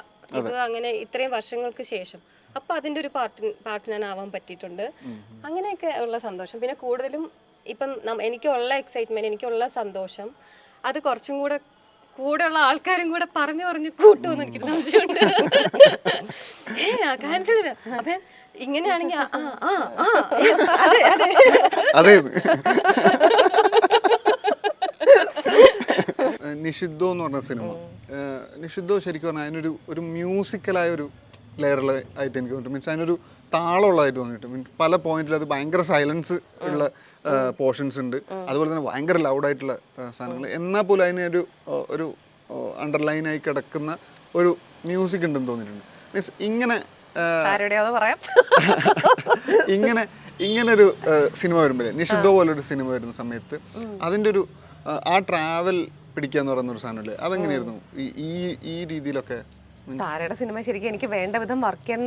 ഇത് അങ്ങനെ ഇത്രയും വർഷങ്ങൾക്ക് ശേഷം. അപ്പൊ അതിന്റെ ഒരു പാർട്ട് പാർട്ട് ഞാൻ ആവാൻ പറ്റിയിട്ടുണ്ട് അങ്ങനെയൊക്കെ ഉള്ള സന്തോഷം. പിന്നെ കൂടുതലും ഇപ്പം എനിക്കുള്ള എക്സൈറ്റ്മെന്റ് എനിക്കുള്ള സന്തോഷം. അത് കുറച്ചും കൂടെ കൂടെയുള്ള ആൾക്കാരും കൂടെ പറഞ്ഞു പറഞ്ഞു കൂട്ടുമെന്ന് എനിക്ക് സംശയമുണ്ട്. ഏ അപ്പൊ ഇങ്ങനെയാണെങ്കിൽ ആ ആ ആ yes, അതെ അതെ. അതെ. നിഷിദ്ധോ എന്ന് പറഞ്ഞ സിനിമ. നിഷിദ്ധോ ശരിക്കും പറഞ്ഞാൽ അതിനൊരു ഒരു മ്യൂസിക്കലായ ഒരു ലെയറിൽ ആയിട്ട് എനിക്ക് തോന്നിട്ട് മീൻസ് അതിനൊരു താളമുള്ളതായിട്ട് തോന്നിയിട്ട് മീൻസ് പല പോയിന്റിൽ അത് ഭയങ്കര സൈലൻസ് ഉള്ള പോർഷൻസ് ഉണ്ട്. അതുപോലെ തന്നെ ഭയങ്കര ലൗഡായിട്ടുള്ള സാധനങ്ങൾ എന്നാൽ പോലും അതിന് ഒരു അണ്ടർലൈനായി കിടക്കുന്ന ഒരു മ്യൂസിക് ഉണ്ടെന്ന് തോന്നിയിട്ടുണ്ട്. മീൻസ് ഇങ്ങനെ ഇങ്ങനെ ഇങ്ങനെ ഒരു സിനിമ വരുമ്പോഴേ നിഷിദ്ധ പോലൊരു സിനിമ വരുന്ന സമയത്ത് അതിന്റെ ഒരു ആ, ട്രാവൽ പിടിക്കാന്ന് പറയുന്ന ഒരു സാധനമല്ലേ? അതെങ്ങനെയായിരുന്നു? ഈ ഈ രീതിയിലൊക്കെ താരയുടെ സിനിമ ശരിക്കും എനിക്ക് വേണ്ട വിധം വർക്ക് ചെയ്യാൻ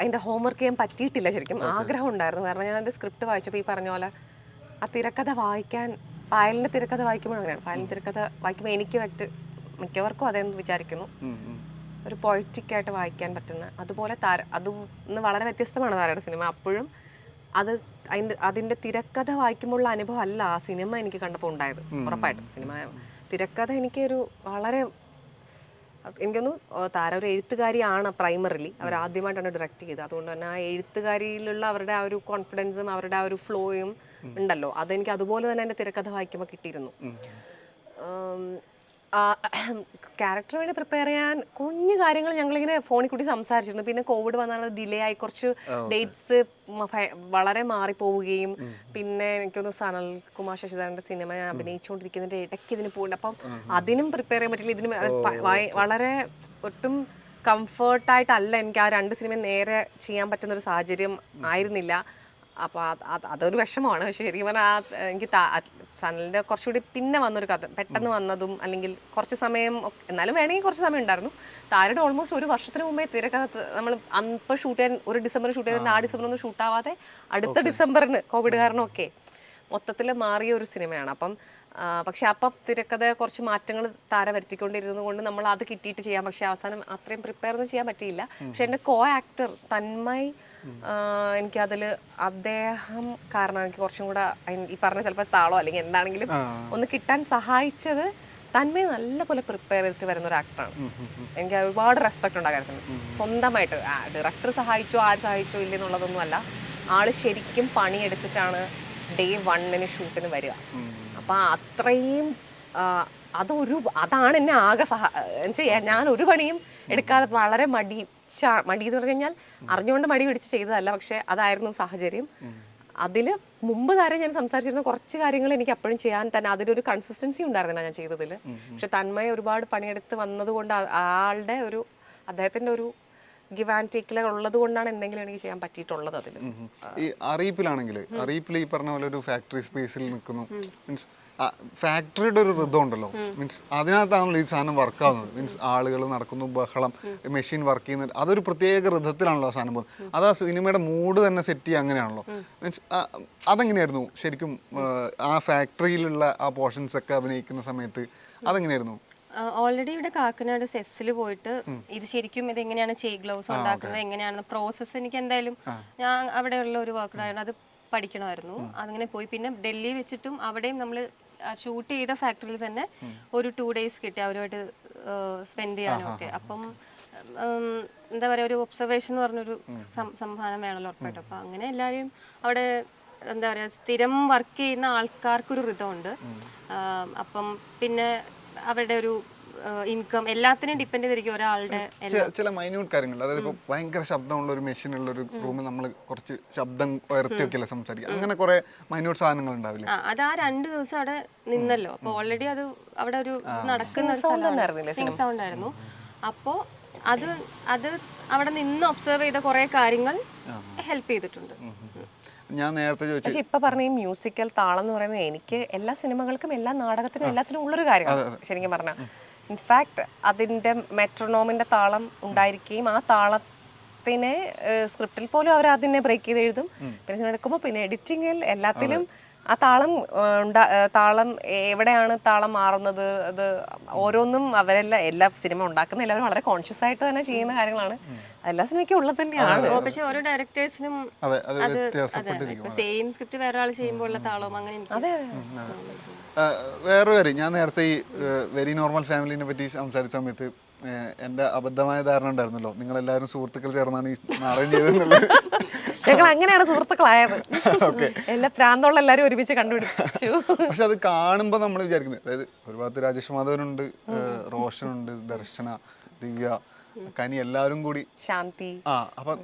അതിന്റെ ഹോംവർക്ക് ചെയ്യാൻ പറ്റിയിട്ടില്ല ശരിക്കും. ആഗ്രഹം ഉണ്ടായിരുന്നു. കാരണം ഞാൻ അതിന്റെ സ്ക്രിപ്റ്റ് വായിച്ചപ്പോൾ ഈ പറഞ്ഞ പോലെ ആ തിരക്കഥ വായിക്കാൻ പായലിന്റെ തിരക്കഥ വായിക്കുമ്പോൾ അങ്ങനെയാണ്. പായലിന്റെ തിരക്കഥ വായിക്കുമ്പോൾ എനിക്ക് വ്യക്തി മിക്കവർക്കും അതെന്ന് വിചാരിക്കുന്നു. ഒരു ആയിട്ട് വായിക്കാൻ പറ്റുന്ന അതുപോലെ താര അത് വളരെ വ്യത്യസ്തമാണ് താരയുടെ സിനിമ. അപ്പോഴും അത് അതിന്റെ അതിന്റെ തിരക്കഥ വായിക്കുമ്പോഴുള്ള അനുഭവം അല്ല ആ സിനിമ എനിക്ക് കണ്ടപ്പോൾ ഉണ്ടായത്. ഉറപ്പായിട്ടും. സിനിമ തിരക്കഥ എനിക്കൊരു വളരെ എനിക്കൊന്നു താര ഒരു എഴുത്തുകാരിയാണ് പ്രൈമറിലി അവർ ആദ്യമായിട്ടാണ് ഡയറക്റ്റ് ചെയ്തത്. അതുകൊണ്ട് തന്നെ ആ എഴുത്തുകാരിയിലുള്ള അവരുടെ ആ ഒരു കോൺഫിഡൻസും അവരുടെ ആ ഒരു ഫ്ലോയും ഉണ്ടല്ലോ. അതെനിക്ക് അതുപോലെ തന്നെ എന്റെ തിരക്കഥ വായിക്കുമ്പോൾ കിട്ടിയിരുന്നു. ക്യാരക്ടർ വേണ്ടി പ്രിപ്പയർ ചെയ്യാൻ കുഞ്ഞു കാര്യങ്ങൾ ഞങ്ങളിങ്ങനെ ഫോണിൽ കൂടി സംസാരിച്ചിരുന്നു. പിന്നെ കോവിഡ് വന്നാണ് ഡിലേ ആയി. കുറച്ച് ഡേറ്റ്സ് വളരെ മാറിപ്പോവുകയും. പിന്നെ എനിക്കൊന്ന് സനൽ കുമാർ ശശിധരന്റെ സിനിമ ഞാൻ അഭിനയിച്ചുകൊണ്ടിരിക്കുന്നതിന്റെ ഇടയ്ക്ക് ഇതിന് പോകുന്നുണ്ട് അപ്പം അതിനും പ്രിപ്പയർ ചെയ്യാൻ പറ്റില്ല. ഇതിനും വളരെ ഒട്ടും കംഫർട്ടായിട്ടല്ല എനിക്ക് ആ രണ്ട് സിനിമ നേരെ ചെയ്യാൻ പറ്റുന്ന ഒരു സാഹചര്യം ആയിരുന്നില്ല. അപ്പോൾ അതൊരു വിഷമമാണ്. പക്ഷെ ശരിക്കും പറഞ്ഞാൽ എനിക്ക് സനലിന്റെ കുറച്ചുകൂടി പിന്നെ വന്നൊരു കഥ പെട്ടെന്ന് വന്നതും അല്ലെങ്കിൽ കുറച്ച് സമയം എന്നാലും വേണമെങ്കിൽ കുറച്ച് സമയം ഉണ്ടായിരുന്നു. താരയുടെ ഓൾമോസ്റ്റ് ഒരു വർഷത്തിന് മുമ്പേ തിരക്കഥ നമ്മൾ അന്നിപ്പോൾ ഷൂട്ട് ചെയ്യാൻ ഒരു ഡിസംബർ ഷൂട്ട് ചെയ്തിട്ട് ആ ഡിസംബർ ഒന്നും ഷൂട്ടാവാതെ അടുത്ത ഡിസംബറിന് കോവിഡ് കാരണമൊക്കെ മൊത്തത്തിൽ മാറിയ ഒരു സിനിമയാണ്. അപ്പം പക്ഷെ അപ്പം തിരക്കഥ കുറച്ച് മാറ്റങ്ങൾ താര വരുത്തിക്കൊണ്ടിരുന്നത് കൊണ്ട് നമ്മൾ അത് കിട്ടിയിട്ട് ചെയ്യാം. പക്ഷെ അവസാനം അത്രയും പ്രിപ്പയർ ഒന്നും ചെയ്യാൻ പറ്റിയില്ല. പക്ഷെ എന്റെ കോ ആക്ടർ തന്മയ് എനിക്കതിൽ അദ്ദേഹം കാരണം എനിക്ക് കുറച്ചും കൂടെ ഈ പറഞ്ഞ ചിലപ്പോൾ താളോ അല്ലെങ്കിൽ എന്താണെങ്കിലും ഒന്ന് കിട്ടാൻ സഹായിച്ചത് തന്മയെ നല്ലപോലെ പ്രിപ്പയർ ചെയ്തിട്ട് വരുന്ന ഒരു ആക്ടറാണ് എനിക്ക് ഒരുപാട് റെസ്പെക്ട് ഉണ്ട് ആ കാര്യത്തിന് സ്വന്തമായിട്ട് ഡയറക്ടർ സഹായിച്ചോ ആര് സഹായിച്ചോ ഇല്ലെന്നുള്ളതൊന്നും അല്ല. ആൾ ശരിക്കും പണിയെടുത്തിട്ടാണ് ഡേ വണ്ണിന് ഷൂട്ടിന് വരിക. അപ്പം അത്രയും അതൊരു അതാണ് എന്നെ ആകെ സഹ എന്നുവെച്ചാൽ ഞാൻ ഒരു പണിയും എടുക്കാതെ വളരെ മടി മടി എന്ന് പറഞ്ഞു കഴിഞ്ഞാൽ അറിഞ്ഞുകൊണ്ട് മടി പിടിച്ച് ചെയ്തതല്ല പക്ഷെ അതായിരുന്നു സാഹചര്യം. അതിൽ മുമ്പ് താരം ഞാൻ സംസാരിച്ചിരുന്ന കുറച്ച് കാര്യങ്ങൾ എനിക്ക് അപ്പോഴും ചെയ്യാൻ തന്നെ അതിലൊരു കൺസിസ്റ്റൻസി ഉണ്ടായിരുന്നില്ല ഞാൻ ചെയ്തതിൽ പക്ഷെ തന്മയ ഒരുപാട് പണിയെടുത്ത് വന്നതുകൊണ്ട് ആളുടെ ഒരു അദ്ദേഹത്തിന്റെ ഒരു ഗിവ് ആൻഡ് ടേക്കിലർ ഉള്ളത് കൊണ്ടാണ് എന്തെങ്കിലും എനിക്ക് ചെയ്യാൻ പറ്റിയിട്ടുള്ളത് അതിൽ ഈ അറിയിപ്പിലാണെങ്കിൽ അറിയിപ്പിൽ ഈ പറഞ്ഞ പോലെ ഒരു ഫാക്ടറി സ്പേസിൽ നിൽക്കുന്നു. മീൻസ് ഫാക്ടറിയുടെ ഒരു ഋതം ഉണ്ടല്ലോ മീൻസ് അതിനകത്താണല്ലോ ഈ സാധനം വർക്ക് ആവുന്നത്. മീൻസ് ആളുകൾ നടക്കുന്നു ബഹളം മെഷീൻ വർക്ക് ചെയ്യുന്നത്. അതൊരു പ്രത്യേക ഋതത്തിലാണല്ലോ ആ സാധനം പോകുന്നത്. അത് ആ സിനിമയുടെ മൂഡ് തന്നെ സെറ്റ് ചെയ്യുക അങ്ങനെയാണല്ലോ. മീൻസ് അതെങ്ങനെയായിരുന്നു? ശരിക്കും ആ, ആ ഫാക്ടറിയിലുള്ള ആ പോർഷൻസ് ഒക്കെ അഭിനയിക്കുന്ന സമയത്ത് അതെങ്ങനെയായിരുന്നു? ഓൾറെഡി ഇവിടെ കാക്കനാട് സെസ്സിൽ പോയിട്ട് ഇത് ശരിക്കും ഇത് എങ്ങനെയാണ് ചെയ് ഗ്ലൗസ് ഉണ്ടാക്കുന്നത് എങ്ങനെയാണെന്ന് പ്രോസസ്സ് എനിക്ക് എന്തായാലും ഞാൻ അവിടെയുള്ള ഒരു വർക്ക് ആയിരുന്നു അത് പഠിക്കണമായിരുന്നു. അതിങ്ങനെ പോയി. പിന്നെ ഡൽഹി വെച്ചിട്ടും അവിടെയും നമ്മൾ ഷൂട്ട് ചെയ്ത ഫാക്ടറിയിൽ തന്നെ ഒരു ടു ഡേയ്സ് കിട്ടി അവരുമായിട്ട് സ്പെൻഡ് ചെയ്യാനും ഒക്കെ. അപ്പം എന്താ പറയുക ഒരു ഒബ്സർവേഷൻ എന്ന് പറഞ്ഞൊരു സംവിധാനം വേണമല്ലോ ഉറപ്പായിട്ടും. അപ്പം അങ്ങനെ എല്ലാവരെയും അവിടെ എന്താ പറയുക സ്ഥിരം വർക്ക് ചെയ്യുന്ന ആൾക്കാർക്കൊരു ഋതമുണ്ട് അപ്പം പിന്നെ അവരുടെ ഒരു ഇൻകം എല്ലാത്തിനെയും ഡിപ്പെൻഡ് ചെയ്തിരിക്കും ഒരാളുടെ ചില മൈന്യൂട്ട് കാര്യങ്ങൾ. അതായത് ഇപ്പോൾ ഭയങ്കര ശബ്ദമുള്ള ഒരു മെഷീൻ ഉള്ള ഒരു റൂമിൽ നമ്മൾ കുറച്ച് ശബ്ദം ഉയർത്തി വെക്കില്ല സംസാരിക്കുക അങ്ങനെ കുറെ മൈന്യൂട്ട് സാധനങ്ങൾ ഉണ്ടാവില്ല? അത് ആ രണ്ട് ദിവസം അവിടെ നിന്നല്ലോ. അപ്പൊ ഓൾറെഡി അത് അവിടെ ഒരു നടക്കുന്ന സൗണ്ടായിരുന്നു സിംഗ് സൗണ്ട് ആയിരുന്നു. അപ്പോ അത് അത് അവിടെ നിന്ന് ഒബ്സർവ് ചെയ്ത കുറെ കാര്യങ്ങൾ ഹെൽപ്പ് ചെയ്തിട്ടുണ്ട്. ഞാൻ നേരത്തെ ചോദിച്ചു പക്ഷെ ഇപ്പൊ പറഞ്ഞ ഈ മ്യൂസിക്കൽ താളം എന്ന് പറയുന്നത് എനിക്ക് എല്ലാ സിനിമകൾക്കും എല്ലാ നാടകത്തിനും എല്ലാത്തിനും ഉള്ളൊരു കാര്യമാണ്. ശരിക്കും പറഞ്ഞാൽ ഇൻഫാക്ട് അതിന്റെ മെട്രോണോമിന്റെ താളം ഉണ്ടായിരിക്കുകയും ആ താളത്തിനെ സ്ക്രിപ്റ്റിൽ പോലും അവർ അതിനെ ബ്രേക്ക് ചെയ്ത് എഴുതും. പിന്നെ എടുക്കുമ്പോൾ പിന്നെ എഡിറ്റിങ്ങിൽ എല്ലാത്തിലും ആ താളം ഉണ്ടാ- താളം എവിടെയാണ് താളം മാറുന്നത്? അത് ഓരോന്നും അവരെല്ലാം എല്ലാ സിനിമ ഉണ്ടാക്കുന്ന എല്ലാവരും വളരെ കോൺഷ്യസ് ആയിട്ട് തന്നെ ചെയ്യുന്ന കാര്യങ്ങളാണ്. എല്ലാ സിനിമയ്ക്കും ഉള്ളത് തന്നെയാണ്. പക്ഷെ ഓരോ ഡയറക്ടേഴ്സിനും അതെ അത് അത് അതെ സെയിം സ്ക്രിപ്റ്റ് വേറെ ആൾ ചെയ്യുമ്പോൾ ഉള്ള താളവും അങ്ങനെ അതെ വേറെ കാര്യം ഞാൻ നേരത്തെ ഈ വെരി നോർമൽ ഫാമിലിനെ പറ്റി സംസാരിച്ച സമയത്ത് എന്റെ അബദ്ധമായ ധാരണ ഉണ്ടായിരുന്നല്ലോ. നിങ്ങൾ എല്ലാവരും സുഹൃത്തുക്കൾ ചേർന്നാണ് ഈ നാടകം ചെയ്തതെന്നുള്ളത്. ഞങ്ങൾ അങ്ങനെയാണ് സുഹൃത്തുക്കളായത്. എല്ലാ പ്രാന്തമുള്ള എല്ലാരും ഒരുമിച്ച് കണ്ടുപിടിച്ചു. പക്ഷെ അത് കാണുമ്പോൾ നമ്മൾ വിചാരിക്കുന്നത് അതായത് ഒരുപാട് ഭാഗത്ത് രാജേഷ് മാധവനുണ്ട് റോഷനുണ്ട് ദർശന ദിവ്യ കനി എല്ലാവരും കൂടി. ശാന്തി. ആ അപ്പം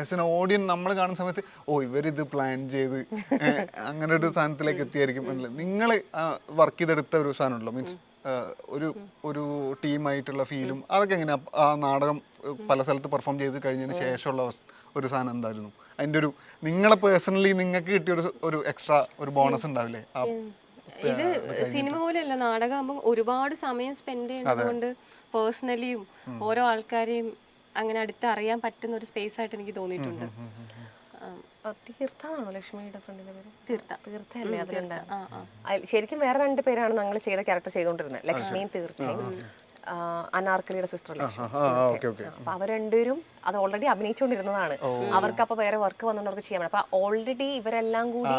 ആസ് എൻ ഓഡിയൻ നമ്മൾ കാണുന്ന സമയത്ത് ഓ ഇവരിത് പ്ലാൻ ചെയ്ത് അങ്ങനെ ഒരു സ്ഥാനത്തിലേക്ക് എത്തിയായിരിക്കും നിങ്ങൾ വർക്ക് ചെയ്തെടുത്ത ഒരു സാധനം ഉണ്ടല്ലോ മീൻസ് ഒരു ഒരു ടീമായിട്ടുള്ള ഫീലും അതൊക്കെ എങ്ങനെയാ? ആ നാടകം പല സ്ഥലത്ത് പെർഫോം ചെയ്ത് കഴിഞ്ഞതിന് ശേഷമുള്ള ഒരു സാധനം എന്തായിരുന്നു? അതിന്റെ ഒരു നിങ്ങളെ പേഴ്സണലി നിങ്ങൾക്ക് കിട്ടിയ ഒരു ഒരു എക്സ്ട്രാ ഒരു ബോണസ് ഉണ്ടാവില്ലേ? ഇത് സിനിമ പോലെയല്ല നാടകമാകുമ്പോൾ ഒരുപാട് സമയം സ്പെൻഡ് ചെയ്യുന്നതുകൊണ്ട് പേഴ്സണലിയും ഓരോ ആൾക്കാരെയും അങ്ങനെ അടുത്ത് അറിയാൻ പറ്റുന്ന ഒരു സ്പേസ് ആയിട്ട് എനിക്ക് തോന്നിയിട്ടുണ്ട്. ആ, തീർത്ഥാണോ ലക്ഷ്മിയുടെ ഫ്രണ്ടിന്റെ പേര്? തീർത്ഥ. തീർത്ഥയല്ലേ അതിലുണ്ടായിരുന്നു ആ ആ. അയൽ- ശരിക്കും വേറെ രണ്ട് പേരാണ് ഞങ്ങൾ ചെയ്ത ക്യാരക്ടർ ചെയ്തുകൊണ്ടിരുന്നത്. ലക്ഷ്മിയും തീർത്ഥയും. അനാർക്കലിയുടെ സിസ്റ്റർ അപ്പൊ അവർ രണ്ടുപേരും അത് ഓൾറെഡി അഭിനയിച്ചുകൊണ്ടിരുന്നതാണ് അവർക്ക് അപ്പൊ വേറെ വർക്ക് വന്നുകൊണ്ട് അവർക്ക് ചെയ്യാൻ അപ്പൊ ഓൾറെഡി ഇവരെല്ലാം കൂടി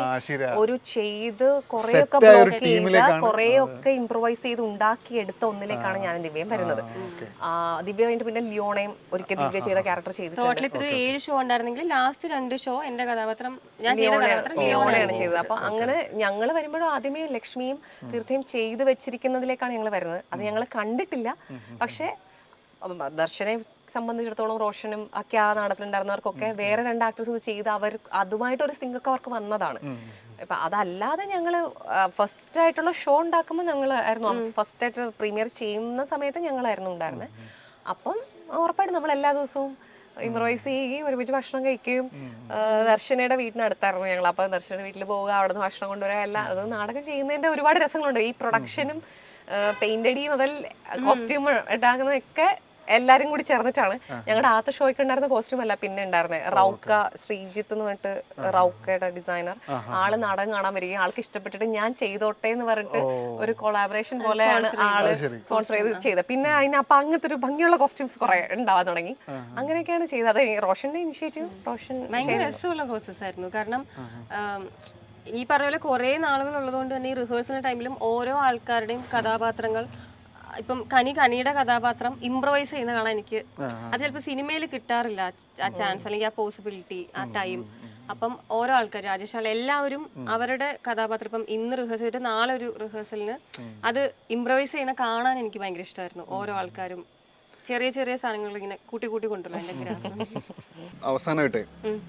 ഒരു ചെയ്ത് കുറെയൊക്കെ ബ്ലോക്ക് ചെയ്ത് ടീമിലേക്കാണ് കുറെയൊക്കെ ഇംപ്രൂവൈസ് ചെയ്ത് ഉണ്ടാക്കി എടുത്ത ഒന്നിലേക്കാണ് ഞാൻ ദിവ്യം വരുന്നത്. ദിവ്യ കഴിഞ്ഞിട്ട് പിന്നെ ലിയോണയും ഒരിക്കൽ ദിവ്യ ചെയ്ത ക്യാരക്ടർ ചെയ്തിട്ടുണ്ട്. ഏഴ് ഷോ ഉണ്ടായിരുന്നെങ്കിൽ ലാസ്റ്റ് രണ്ട് ഷോ എന്റെ കഥാപാത്രം ഞാൻ ചെയ്ത കഥാപാത്രം ലിയോണയാണ് ചെയ്തത്. അപ്പൊ അങ്ങനെ ഞങ്ങൾ വരുമ്പോഴും ആദ്യമേ ലക്ഷ്മിയും തീർച്ചയായും ചെയ്ത് വെച്ചിരിക്കുന്നതിലേക്കാണ് ഞങ്ങൾ വരുന്നത്. അത് ഞങ്ങൾ കണ്ടിട്ടില്ല. പക്ഷേ ദർശനെ സംബന്ധിച്ചിടത്തോളം റോഷനും ഒക്കെ ആ നാടകത്തിലുണ്ടായിരുന്നവർക്കൊക്കെ വേറെ രണ്ട് ആക്ടേഴ്സ് ഇത് ചെയ്ത് അവർ അതുമായിട്ട് ഒരു സിംഗൊക്കെ അവർക്ക് വന്നതാണ്. ഇപ്പൊ അതല്ലാതെ ഞങ്ങൾ ഫസ്റ്റ് ആയിട്ടുള്ള ഷോ ഉണ്ടാക്കുമ്പോൾ ഞങ്ങൾ ആയിരുന്നു ഫസ്റ്റ് ആയിട്ട് പ്രീമിയർ ചെയ്യുന്ന സമയത്ത് ഞങ്ങളായിരുന്നു ഉണ്ടായിരുന്നത് അപ്പം ഉറപ്പായിട്ടും നമ്മൾ എല്ലാ ദിവസവും ഇംപ്രവൈസ് ചെയ്യുകയും ഒരുമിച്ച് ഭക്ഷണം കഴിക്കുകയും ദർശനയുടെ വീടിനടുത്തായിരുന്നു ഞങ്ങൾ. അപ്പോൾ ദർശനയുടെ വീട്ടിൽ പോവുക അവിടെ നിന്ന് ഭക്ഷണം കൊണ്ടുവരിക എല്ലാം അത് നാടകം ചെയ്യുന്നതിന്റെ ഒരുപാട് രസങ്ങളുണ്ട്. ഈ പ്രൊഡക്ഷനും പെയിന്റ് അടി മുതൽ കോസ്റ്റ്യൂം ഉണ്ടാക്കുന്നതൊക്കെ എല്ലാരും കൂടി ചേർന്നിട്ടാണ്. ഞങ്ങളുടെ ആദ്യത്തെ ഷോയ്ക്ക് ഉണ്ടായിരുന്ന കോസ്റ്റ്യൂം അല്ല പിന്നെ ഉണ്ടായിരുന്നത് റൗക്ക ശ്രീജിത്ത് എന്ന് പറഞ്ഞിട്ട് റൗക്കയുടെ ഡിസൈനർ ആൾ നാടകം കാണാൻ വരികയും ആൾക്ക് ഇഷ്ടപ്പെട്ടിട്ട് ഞാൻ ചെയ്തോട്ടെ എന്ന് പറഞ്ഞിട്ട് ഒരു കൊളാബറേഷൻ പോലെയാണ് ആൾ സ്പോൺസർ ചെയ്ത് ചെയ്തത്. പിന്നെ അതിന് അപ്പൊ അങ്ങനത്തെ ഒരു ഭംഗിയുള്ള കോസ്റ്റ്യൂംസ് കുറെ ഉണ്ടാവാൻ തുടങ്ങി. അങ്ങനെയൊക്കെയാണ് ചെയ്തത്. അതെ റോഷന്റെ ഇനിഷ്യേറ്റീവ് റോഷൻ ഭയങ്കര രസമുള്ള പ്രോസസ് ആയിരുന്നു. കാരണം ഈ പറഞ്ഞ പോലെ കുറേ നാളുകൾ ഉള്ളതുകൊണ്ട് തന്നെ ഈ റിഹേഴ്സൽ ടൈമിലും ഓരോ ആൾക്കാരുടെയും കഥാപാത്രങ്ങൾ ഇപ്പം കനി കനിയുടെ കഥാപാത്രം ഇംപ്രവൈസ് ചെയ്യുന്ന കാണാൻ എനിക്ക് അത് ചിലപ്പോൾ സിനിമയിൽ കിട്ടാറില്ല ആ ചാൻസ് അല്ലെങ്കിൽ ആ പോസിബിലിറ്റി ആ ടൈം അപ്പം ഓരോ ആൾക്കാർ രാജേഷ് എല്ലാവരും അവരുടെ കഥാപാത്രം ഇപ്പം ഇന്ന് റിഹേഴ്സൽ ചെയ്തിട്ട് നാളെ ഒരു റിഹേഴ്സലിന് അത് ഇംപ്രവൈസ് ചെയ്യുന്ന കാണാൻ എനിക്ക് ഭയങ്കര ഇഷ്ടമായിരുന്നു ഓരോ ആൾക്കാരും ചെറിയ ചെറിയ സാധനങ്ങൾ ഇങ്ങനെ കൂട്ടി കൂട്ടി കൊണ്ടുള്ള ഗ്രാഹം അവസാനമായിട്ടേ. ഏഹ്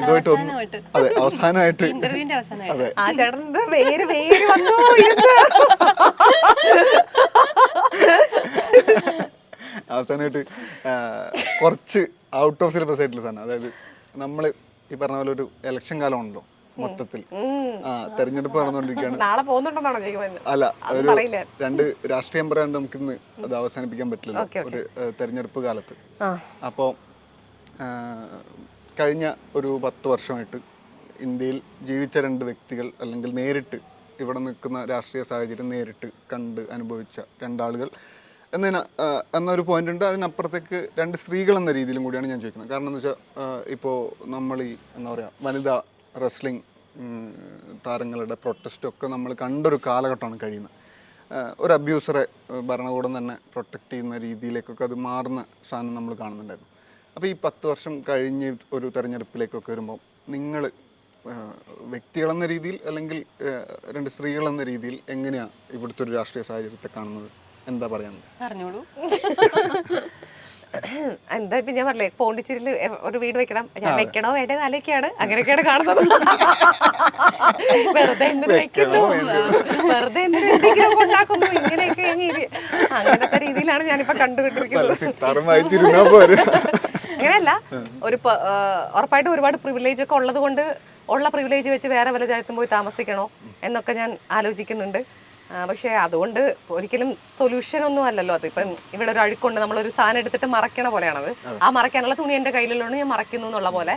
ഇതുമായിട്ട് ഒന്ന് അവസാനമായിട്ട്. അതെ അവസാനമായിട്ട്. ഇന്റർവ്യൂവിന്റെ അവസാനമായിട്ട്. അതെ. ആ ചേട്ടന്റെ പേര് പേര് വന്നു ഇരുന്ന്. അവസാനമായിട്ട് കുറച്ച് ഔട്ട് ഓഫ് സിലബസ് ആയിട്ടുള്ള സാധനം. അതായത് നമ്മൾ ഈ പറഞ്ഞ പോലെ ഒരു ഇലക്ഷൻ കാലമാണല്ലോ മൊത്തത്തിൽ. ആ തെരഞ്ഞെടുപ്പ് നടന്നുകൊണ്ടിരിക്കുകയാണ്. നാളെ പോകുന്നുണ്ടെന്നാണോ ചോദിക്കുന്നത്? അല്ല ഒരു. രണ്ട് രാഷ്ട്രീയം പറയാണ്ട് നമുക്ക് ഇന്ന് അത് അവസാനിപ്പിക്കാൻ പറ്റില്ല ഒരു തെരഞ്ഞെടുപ്പ് കാലത്ത്. അപ്പോൾ കഴിഞ്ഞ ഒരു പത്ത് വർഷമായിട്ട് ഇന്ത്യയിൽ ജീവിച്ച രണ്ട് വ്യക്തികൾ അല്ലെങ്കിൽ നേരിട്ട് ഇവിടെ നിൽക്കുന്ന രാഷ്ട്രീയ സാഹചര്യം നേരിട്ട് കണ്ട് അനുഭവിച്ച രണ്ടാളുകൾ എന്നതിന് എന്നൊരു പോയിന്റ് ഉണ്ട് അതിനപ്പുറത്തേക്ക് രണ്ട് സ്ത്രീകൾ എന്ന രീതിയിലും കൂടിയാണ് ഞാൻ ചോദിക്കുന്നത്. കാരണം എന്ന് വെച്ചാൽ ഇപ്പോൾ നമ്മൾ ഈ എന്താ പറയുക വനിതാ റെസ്ലിംഗ് താരങ്ങളുടെ പ്രൊട്ടസ്റ്റൊക്കെ നമ്മൾ കണ്ടൊരു കാലഘട്ടമാണ് കഴിയുന്നത്. ഒരു അബ്യൂസറെ ഭരണകൂടം തന്നെ പ്രൊട്ടക്റ്റ് ചെയ്യുന്ന രീതിയിലേക്കൊക്കെ അത് മാറുന്ന സാധനം നമ്മൾ കാണുന്നുണ്ടായിരുന്നു. അപ്പോൾ ഈ പത്ത് വർഷം കഴിഞ്ഞ് ഒരു തെരഞ്ഞെടുപ്പിലേക്കൊക്കെ വരുമ്പോൾ നിങ്ങൾ വ്യക്തികളെന്ന രീതിയിൽ അല്ലെങ്കിൽ രണ്ട് സ്ത്രീകളെന്ന രീതിയിൽ എങ്ങനെയാണ് ഇവിടുത്തെ ഒരു രാഷ്ട്രീയ സാഹചര്യത്തെ കാണുന്നത്? എന്താ പറയാനുള്ളത്? പറഞ്ഞോളൂ. എന്താ ഇപ്പൊ ഞാൻ പറഞ്ഞേ പോണ്ടിച്ചേരിയിൽ ഒരു വീട് വെക്കണം. ഞാൻ വെക്കണോ വേണ്ടത് ആലോചിക്കാണ് അങ്ങനെയൊക്കെയാണ് കാണുന്നത്. വെറുതെ എന്തിനു വെക്കുന്നു? വെറുതെ എന്തിനു എന്തെങ്കിലും ഉണ്ടാക്കുന്നു? ഇങ്ങനെയൊക്കെ അങ്ങ് അങ്ങനത്തെ രീതിയിലാണ് ഞാനിപ്പോ കണ്ടുകൊണ്ടിരിക്കുന്നത്. അങ്ങനെയല്ല ഒരു ഉറപ്പായിട്ട് ഒരുപാട് പ്രിവിലേജ് ഒക്കെ ഉള്ളത് കൊണ്ട് ഉള്ള പ്രിവിലേജ് വെച്ച് വേറെ വല്ല രാജ്യത്തും പോയി താമസിക്കണോ എന്നൊക്കെ ഞാൻ ആലോചിക്കുന്നുണ്ട്. പക്ഷേ അതുകൊണ്ട് ഒരിക്കലും സൊല്യൂഷൻ ഒന്നും അല്ലല്ലോ അത്. ഇപ്പം ഇവിടെ ഒരു അഴുക്കുണ്ട് നമ്മളൊരു സാധനം എടുത്തിട്ട് മറക്കണ പോലെയാണത്. ആ. മറക്കാനുള്ള തുണി എന്റെ കയ്യിലുള്ളതുകൊണ്ട് ഞാൻ മറക്കുന്നു എന്നുള്ള പോലെ.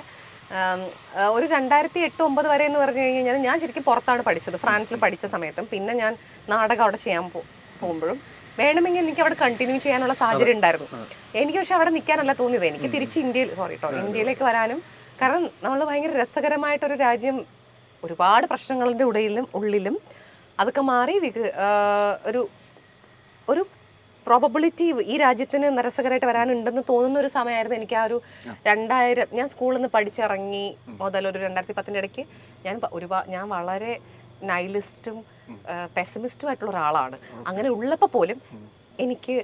ഒരു രണ്ടായിരത്തി എട്ട് ഒമ്പത് വരെ എന്ന് പറഞ്ഞു കഴിഞ്ഞാൽ ഞാൻ ശരിക്കും പുറത്താണ് പഠിച്ചത് ഫ്രാൻസിൽ പഠിച്ച സമയത്തും. പിന്നെ ഞാൻ നാടകം അവിടെ ചെയ്യാൻ പോകുമ്പോഴും വേണമെങ്കിൽ എനിക്ക് അവിടെ കണ്ടിന്യൂ ചെയ്യാനുള്ള സാഹചര്യം ഉണ്ടായിരുന്നു. എനിക്ക് പക്ഷെ അവിടെ നിൽക്കാനല്ല തോന്നിയത്. എനിക്ക് തിരിച്ച് ഇന്ത്യയിൽ സോറി കേട്ടോ ഇന്ത്യയിലേക്ക് വരാനും കാരണം നമ്മൾ ഭയങ്കര രസകരമായിട്ടൊരു രാജ്യം ഒരുപാട് പ്രശ്നങ്ങളുടെ ഉടയിലും ഉള്ളിലും അതൊക്കെ മാറി വിക ഒരു ഒരു പ്രോബബിലിറ്റി ഈ രാജ്യത്തിന് രസകരമായിട്ട് വരാനുണ്ടെന്ന് തോന്നുന്ന ഒരു സമയമായിരുന്നു എനിക്ക് ആ ഒരു രണ്ടായിരം ഞാൻ സ്കൂളിൽ നിന്ന് പഠിച്ചിറങ്ങി മുതൽ ഒരു രണ്ടായിരത്തി പത്തിന്റെ ഇടയ്ക്ക് ഞാൻ ഒരുപാട് ഞാൻ വളരെ നൈലിസ്റ്റും പെസമിസ്റ്റും ആയിട്ടുള്ള ഒരാളാണ്. അങ്ങനെ ഉള്ളപ്പോൾ പോലും എനിക്ക്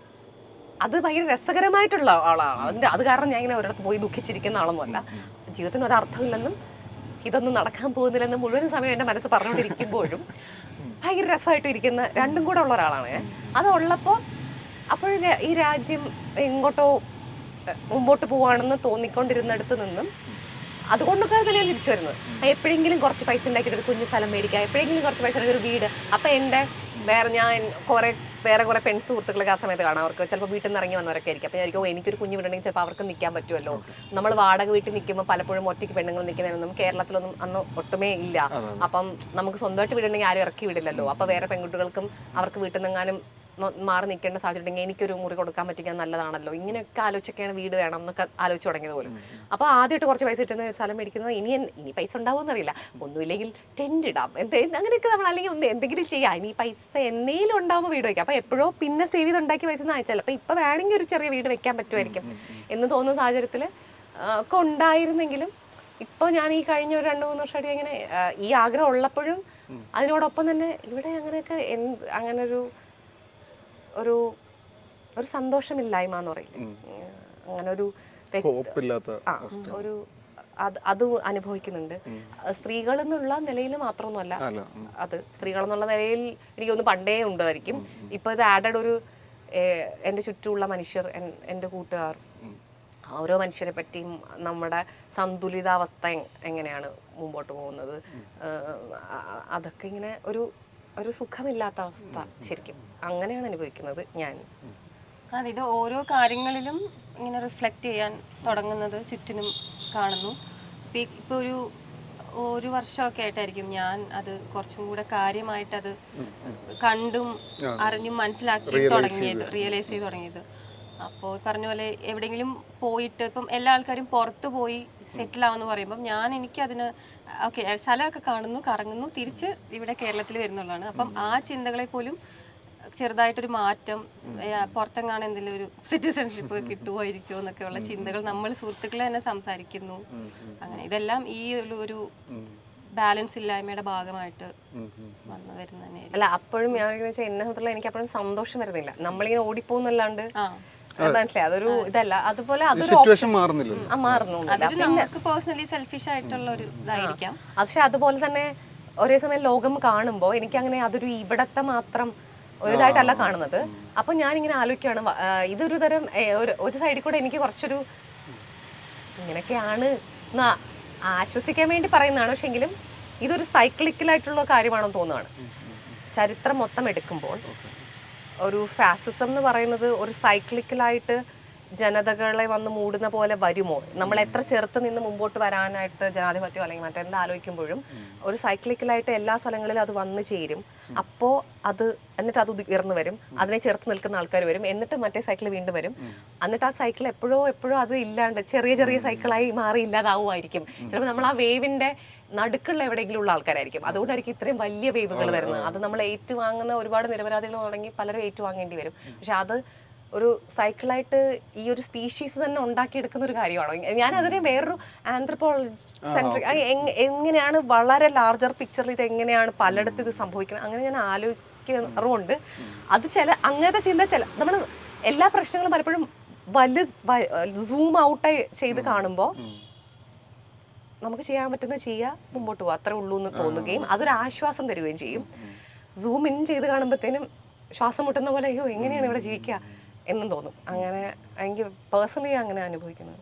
അത് ഭയങ്കര രസകരമായിട്ടുള്ള ആളാണ്. അതിന്റെ അത് കാരണം ഞാൻ ഇങ്ങനെ ഒരിടത്ത് പോയി ദുഃഖിച്ചിരിക്കുന്ന ആളൊന്നുമല്ല. ജീവിതത്തിന് ഒരർത്ഥമില്ലെന്നും ഇതൊന്നും നടക്കാൻ പോകുന്നില്ലെന്നും മുഴുവൻ സമയം എന്റെ മനസ്സ് പറഞ്ഞുകൊണ്ടിരിക്കുമ്പോഴും ഭയങ്കര രസമായിട്ട് ഇരിക്കുന്ന രണ്ടും കൂടെ ഉള്ള ഒരാളാണ് ഞാൻ. അത് ഉള്ളപ്പോൾ അപ്പോഴും ഈ രാജ്യം എങ്ങോട്ടോ മുമ്പോട്ട് പോവാണെന്ന് തോന്നിക്കൊണ്ടിരുന്നിടത്ത് നിന്നും അതുകൊണ്ടൊക്കെ തന്നെയാണ് തിരിച്ചു വരുന്നത്. എപ്പോഴെങ്കിലും കുറച്ച് പൈസ ഉണ്ടാക്കിയിട്ട് ഒരു കുഞ്ഞു സ്ഥലം മേടിക്കുക എപ്പോഴെങ്കിലും കുറച്ച് പൈസ ഉണ്ടാക്കിയൊരു വീട്. അപ്പം എന്റെ വേറെ ഞാൻ കുറേ വേറെ കുറേ പെൺ സുഹൃത്തുക്കളൊക്കെ ആ സമയത്ത് കാണാം. അവർക്ക് ചിലപ്പോൾ വീട്ടിൽ നിന്ന് ഇറങ്ങി വന്നവരൊക്കെ ആയിരിക്കും. അപ്പോൾ ഞാൻ എനിക്കൊരു കുഞ്ഞു വീടുണ്ടെങ്കിൽ ചിലപ്പോൾ അവർക്ക് നിൽക്കാൻ പറ്റുമല്ലോ? നമ്മൾ വാടക വീട്ടിൽ നിൽക്കുമ്പോൾ പലപ്പോഴും ഒറ്റയ്ക്ക് പെണ്ണുങ്ങൾ നിൽക്കുന്നതിനൊന്നും കേരളത്തിലൊന്നും അന്ന് ഒട്ടുമേ ഇല്ല. അപ്പം നമുക്ക് സ്വന്തമായിട്ട് വീടുണ്ടെങ്കിൽ ആരും ഇറക്കി വിടില്ലല്ലോ. അപ്പോൾ വേറെ പെൺകുട്ടികൾക്കും അവർക്ക് വീട്ടിൽ നിന്നെങ്ങാനും മാറി നിൽക്കേണ്ട സാഹചര്യം ഉണ്ടെങ്കിൽ എനിക്കൊരു മുറി കൊടുക്കാൻ പറ്റിക്കാൻ നല്ലതാണല്ലോ. ഇങ്ങനെയൊക്കെ ആലോചിച്ചൊക്കെയാണ് വീട് വേണം എന്നൊക്കെ ആലോചിച്ച് തുടങ്ങിയത് പോലും. അപ്പോൾ ആദ്യമായിട്ട് കുറച്ച് പൈസ കിട്ടുന്ന സ്ഥലം മേടിക്കുന്നത് ഇനി ഇനി പൈസ ഉണ്ടാവുമെന്നറിയില്ല ഒന്നുമില്ലെങ്കിൽ ടെന്റ് ഇടാം. എന്ത് അങ്ങനെയൊക്കെ നമ്മൾ അല്ലെങ്കിൽ ഒന്ന് എന്തെങ്കിലും ചെയ്യാം. ഇനി പൈസ എന്തെങ്കിലും ഉണ്ടാവുമ്പോൾ വീട് വയ്ക്കാം. അപ്പോൾ എപ്പോഴോ പിന്നെ സേവ് ചെയ്ത് ഉണ്ടാക്കി പൈസ അയച്ചാൽ അപ്പോൾ ഇപ്പോൾ വേണമെങ്കിൽ ഒരു ചെറിയ വീട് വെക്കാൻ പറ്റുമായിരിക്കും എന്ന് തോന്നുന്ന സാഹചര്യത്തിൽ ഒക്കെ ഉണ്ടായിരുന്നെങ്കിലും ഇപ്പോൾ ഞാൻ ഈ കഴിഞ്ഞ ഒരു രണ്ട് മൂന്ന് വർഷമായിട്ട് ഇങ്ങനെ ഈ ആഗ്രഹം ഉള്ളപ്പോഴും അതിനോടൊപ്പം തന്നെ ഇവിടെ അങ്ങനെയൊക്കെ എന്ത് അങ്ങനെ ഒരു ഒരു ഒരു സന്തോഷമില്ലായ്മ എന്ന് പറയില്ലേ? അങ്ങനെ ഒരു ഒരു അത് അത് അനുഭവിക്കുന്നുണ്ട്. സ്ത്രീകൾ എന്നുള്ള നിലയിൽ മാത്രമൊന്നുമല്ല. അത് സ്ത്രീകൾ എന്നുള്ള നിലയിൽ എനിക്ക് ഒന്ന് പണ്ടേ ഉണ്ടായിരിക്കും. ഇപ്പൊ ഇത് ആഡഡ് ഒരു എന്റെ എന്റെ ചുറ്റുമുള്ള മനുഷ്യർ എന്റെ എന്റെ കൂട്ടുകാർ ഓരോ മനുഷ്യരെ പറ്റിയും നമ്മുടെ സന്തുലിതാവസ്ഥ എങ്ങനെയാണ് മുമ്പോട്ട് പോകുന്നത്? അതൊക്കെ ഇങ്ങനെ ഒരു ഒരു സുഖമില്ലാത്ത അവസ്ഥ ശരിക്കും. അങ്ങനെയാണ് അനുഭവിക്കുന്നത് ഞാൻ. അതെ ഇത് ഓരോ കാര്യങ്ങളിലും ഇങ്ങനെ റിഫ്ലക്റ്റ് ചെയ്യാൻ തുടങ്ങുന്നത് ചുറ്റിനും കാണുന്നു. ഇപ്പൊ ഒരു ഒരു വർഷമൊക്കെ ആയിട്ടായിരിക്കും ഞാൻ അത് കുറച്ചും കൂടെ കാര്യമായിട്ട് അത് കണ്ടും അറിഞ്ഞും മനസ്സിലാക്കി തുടങ്ങിയത് റിയലൈസ് ചെയ്ത് തുടങ്ങിയത്. അപ്പോൾ പറഞ്ഞ പോലെ എവിടെയെങ്കിലും പോയിട്ട് ഇപ്പം എല്ലാ ആൾക്കാരും പുറത്തു പോയി സെറ്റിൽ ആവുമെന്ന് പറയുമ്പോൾ ഞാൻ എനിക്ക് അതിന് ഓക്കെ സ്ഥലമൊക്കെ കാണുന്നു കറങ്ങുന്നു തിരിച്ച് ഇവിടെ കേരളത്തിൽ വരുന്നുള്ളതാണ്. അപ്പം ആ ചിന്തകളെ പോലും ചെറുതായിട്ടൊരു മാറ്റം പുറത്തെങ്ങാണ് എന്തെങ്കിലും ഒരു സിറ്റിസൺഷിപ്പ് കിട്ടുമായിരിക്കുമോ എന്നൊക്കെയുള്ള ചിന്തകൾ നമ്മൾ സുഹൃത്തുക്കൾ തന്നെ സംസാരിക്കുന്നു. അങ്ങനെ ഇതെല്ലാം ഈ ഒരു- ബാലൻസ് ഇല്ലായ്മയുടെ ഭാഗമായിട്ട് വന്നു വരുന്ന അല്ല അപ്പോഴും ഞാൻ സംബന്ധിച്ചുള്ള എനിക്ക് അപ്പോഴും സന്തോഷം വരുന്നില്ല. നമ്മളിങ്ങനെ ഓടിപ്പോന്നല്ലാണ്ട് ആ. മനസ്സിലായി. അതൊരു ഇതല്ല. അതുപോലെ അതൊരു സിറ്റുവേഷൻ മാറുന്നില്ല പേഴ്സണലി സെൽഫിഷ് ആയിട്ടുള്ള ഒരു ഇതായിരിക്കാം. പക്ഷെ അതുപോലെ തന്നെ ഒരേ സമയം ലോകം കാണുമ്പോൾ എനിക്ക് അങ്ങനെ അതൊരു ഇവിടത്തെ മാത്രം ഒരു ഇതായിട്ടല്ല കാണുന്നത്. അപ്പൊ ഞാൻ ഇങ്ങനെ ആലോചിക്കുകയാണ് ഇതൊരു തരം ഒരു ഒരു സൈഡിൽ കൂടെ എനിക്ക് കുറച്ചൊരു ഇങ്ങനെയൊക്കെയാണ് ആശ്വസിക്കാൻ വേണ്ടി പറയുന്നതാണ്. പക്ഷെ എങ്കിലും ഇതൊരു സൈക്ലിക്കലായിട്ടുള്ള കാര്യമാണെന്ന് തോന്നുകയാണ് ചരിത്രം മൊത്തം എടുക്കുമ്പോൾ ഒരു ഫാസിസം എന്ന് പറയുന്നത് ഒരു സൈക്ലിക്കലായിട്ട് ജനതകളെ വന്ന് മൂടുന്ന പോലെ വരുമോ? നമ്മൾ എത്ര ചെറുത്ത് നിന്ന് മുമ്പോട്ട് വരാനായിട്ട് ജനാധിപത്യം അല്ലെങ്കിൽ മറ്റെന്ത് ആലോചിക്കുമ്പോഴും ഒരു സൈക്ലിക്കലായിട്ട് എല്ലാ സ്ഥലങ്ങളിലും അത് വന്നു ചേരും. അപ്പോൾ അത് എന്നിട്ട് അത് ഉയർന്നു വരും. അതിനെ ചെറുത്ത് നിൽക്കുന്ന ആൾക്കാർ വരും. എന്നിട്ട് മറ്റേ സൈക്കിൾ വീണ്ടും വരും. എന്നിട്ട് ആ സൈക്കിൾ എപ്പോഴോ എപ്പോഴോ അത് ഇല്ലാണ്ട് ചെറിയ ചെറിയ സൈക്കിളായി മാറി ഇല്ലാതാവുമായിരിക്കും. ചിലപ്പോൾ നമ്മൾ ആ വേവിന്റെ നടുക്കുള്ള എവിടെയെങ്കിലും ഉള്ള ആൾക്കാരായിരിക്കും. അതുകൊണ്ടായിരിക്കും ഇത്രയും വലിയ വേവുകൾ വരുന്നത്. അത് നമ്മൾ ഏറ്റുവാങ്ങുന്ന ഒരുപാട് നിരപരാധികൾ തുടങ്ങി പലരും ഏറ്റുവാങ്ങേണ്ടി വരും. പക്ഷെ അത് ഒരു സൈക്കിളായിട്ട് ഈ ഒരു സ്പീഷീസ് തന്നെ ഉണ്ടാക്കിയെടുക്കുന്ന ഒരു കാര്യമാണോ? ഞാൻ അതിനെ വേറൊരു ആന്ത്രപ്പോളജി സെൻട്രിക് എങ്ങനെയാണ് വളരെ ലാർജർ പിക്ചറിൽ ഇത് എങ്ങനെയാണ് പലയിടത്തും ഇത് സംഭവിക്കുന്നത്? അങ്ങനെ ഞാൻ ആലോചിക്കാറുണ്ട് അത് ചില അങ്ങനത്തെ ചിന്ത ചില നമ്മൾ എല്ലാ പ്രശ്നങ്ങളും പലപ്പോഴും വലു സൂം ഔട്ടായി ചെയ്ത് കാണുമ്പോൾ നമുക്ക് ചെയ്യാൻ പറ്റുന്ന ചെയ്യുക മുമ്പോട്ട് പോകുക അത്രേ ഉള്ളൂ എന്ന് തോന്നുകയും അതൊരു ആശ്വാസം തരികയും ചെയ്യും. സൂം ഇൻ ചെയ്ത് കാണുമ്പോഴത്തേനും ശ്വാസം മുട്ടുന്ന പോലെ അയ്യോ എങ്ങനെയാണ് ഇവിടെ ജീവിക്കുക? എന്നും തോന്നും. അങ്ങനെ എനിക്ക് പേഴ്സണലി അങ്ങനെ അനുഭവിക്കുന്നത്.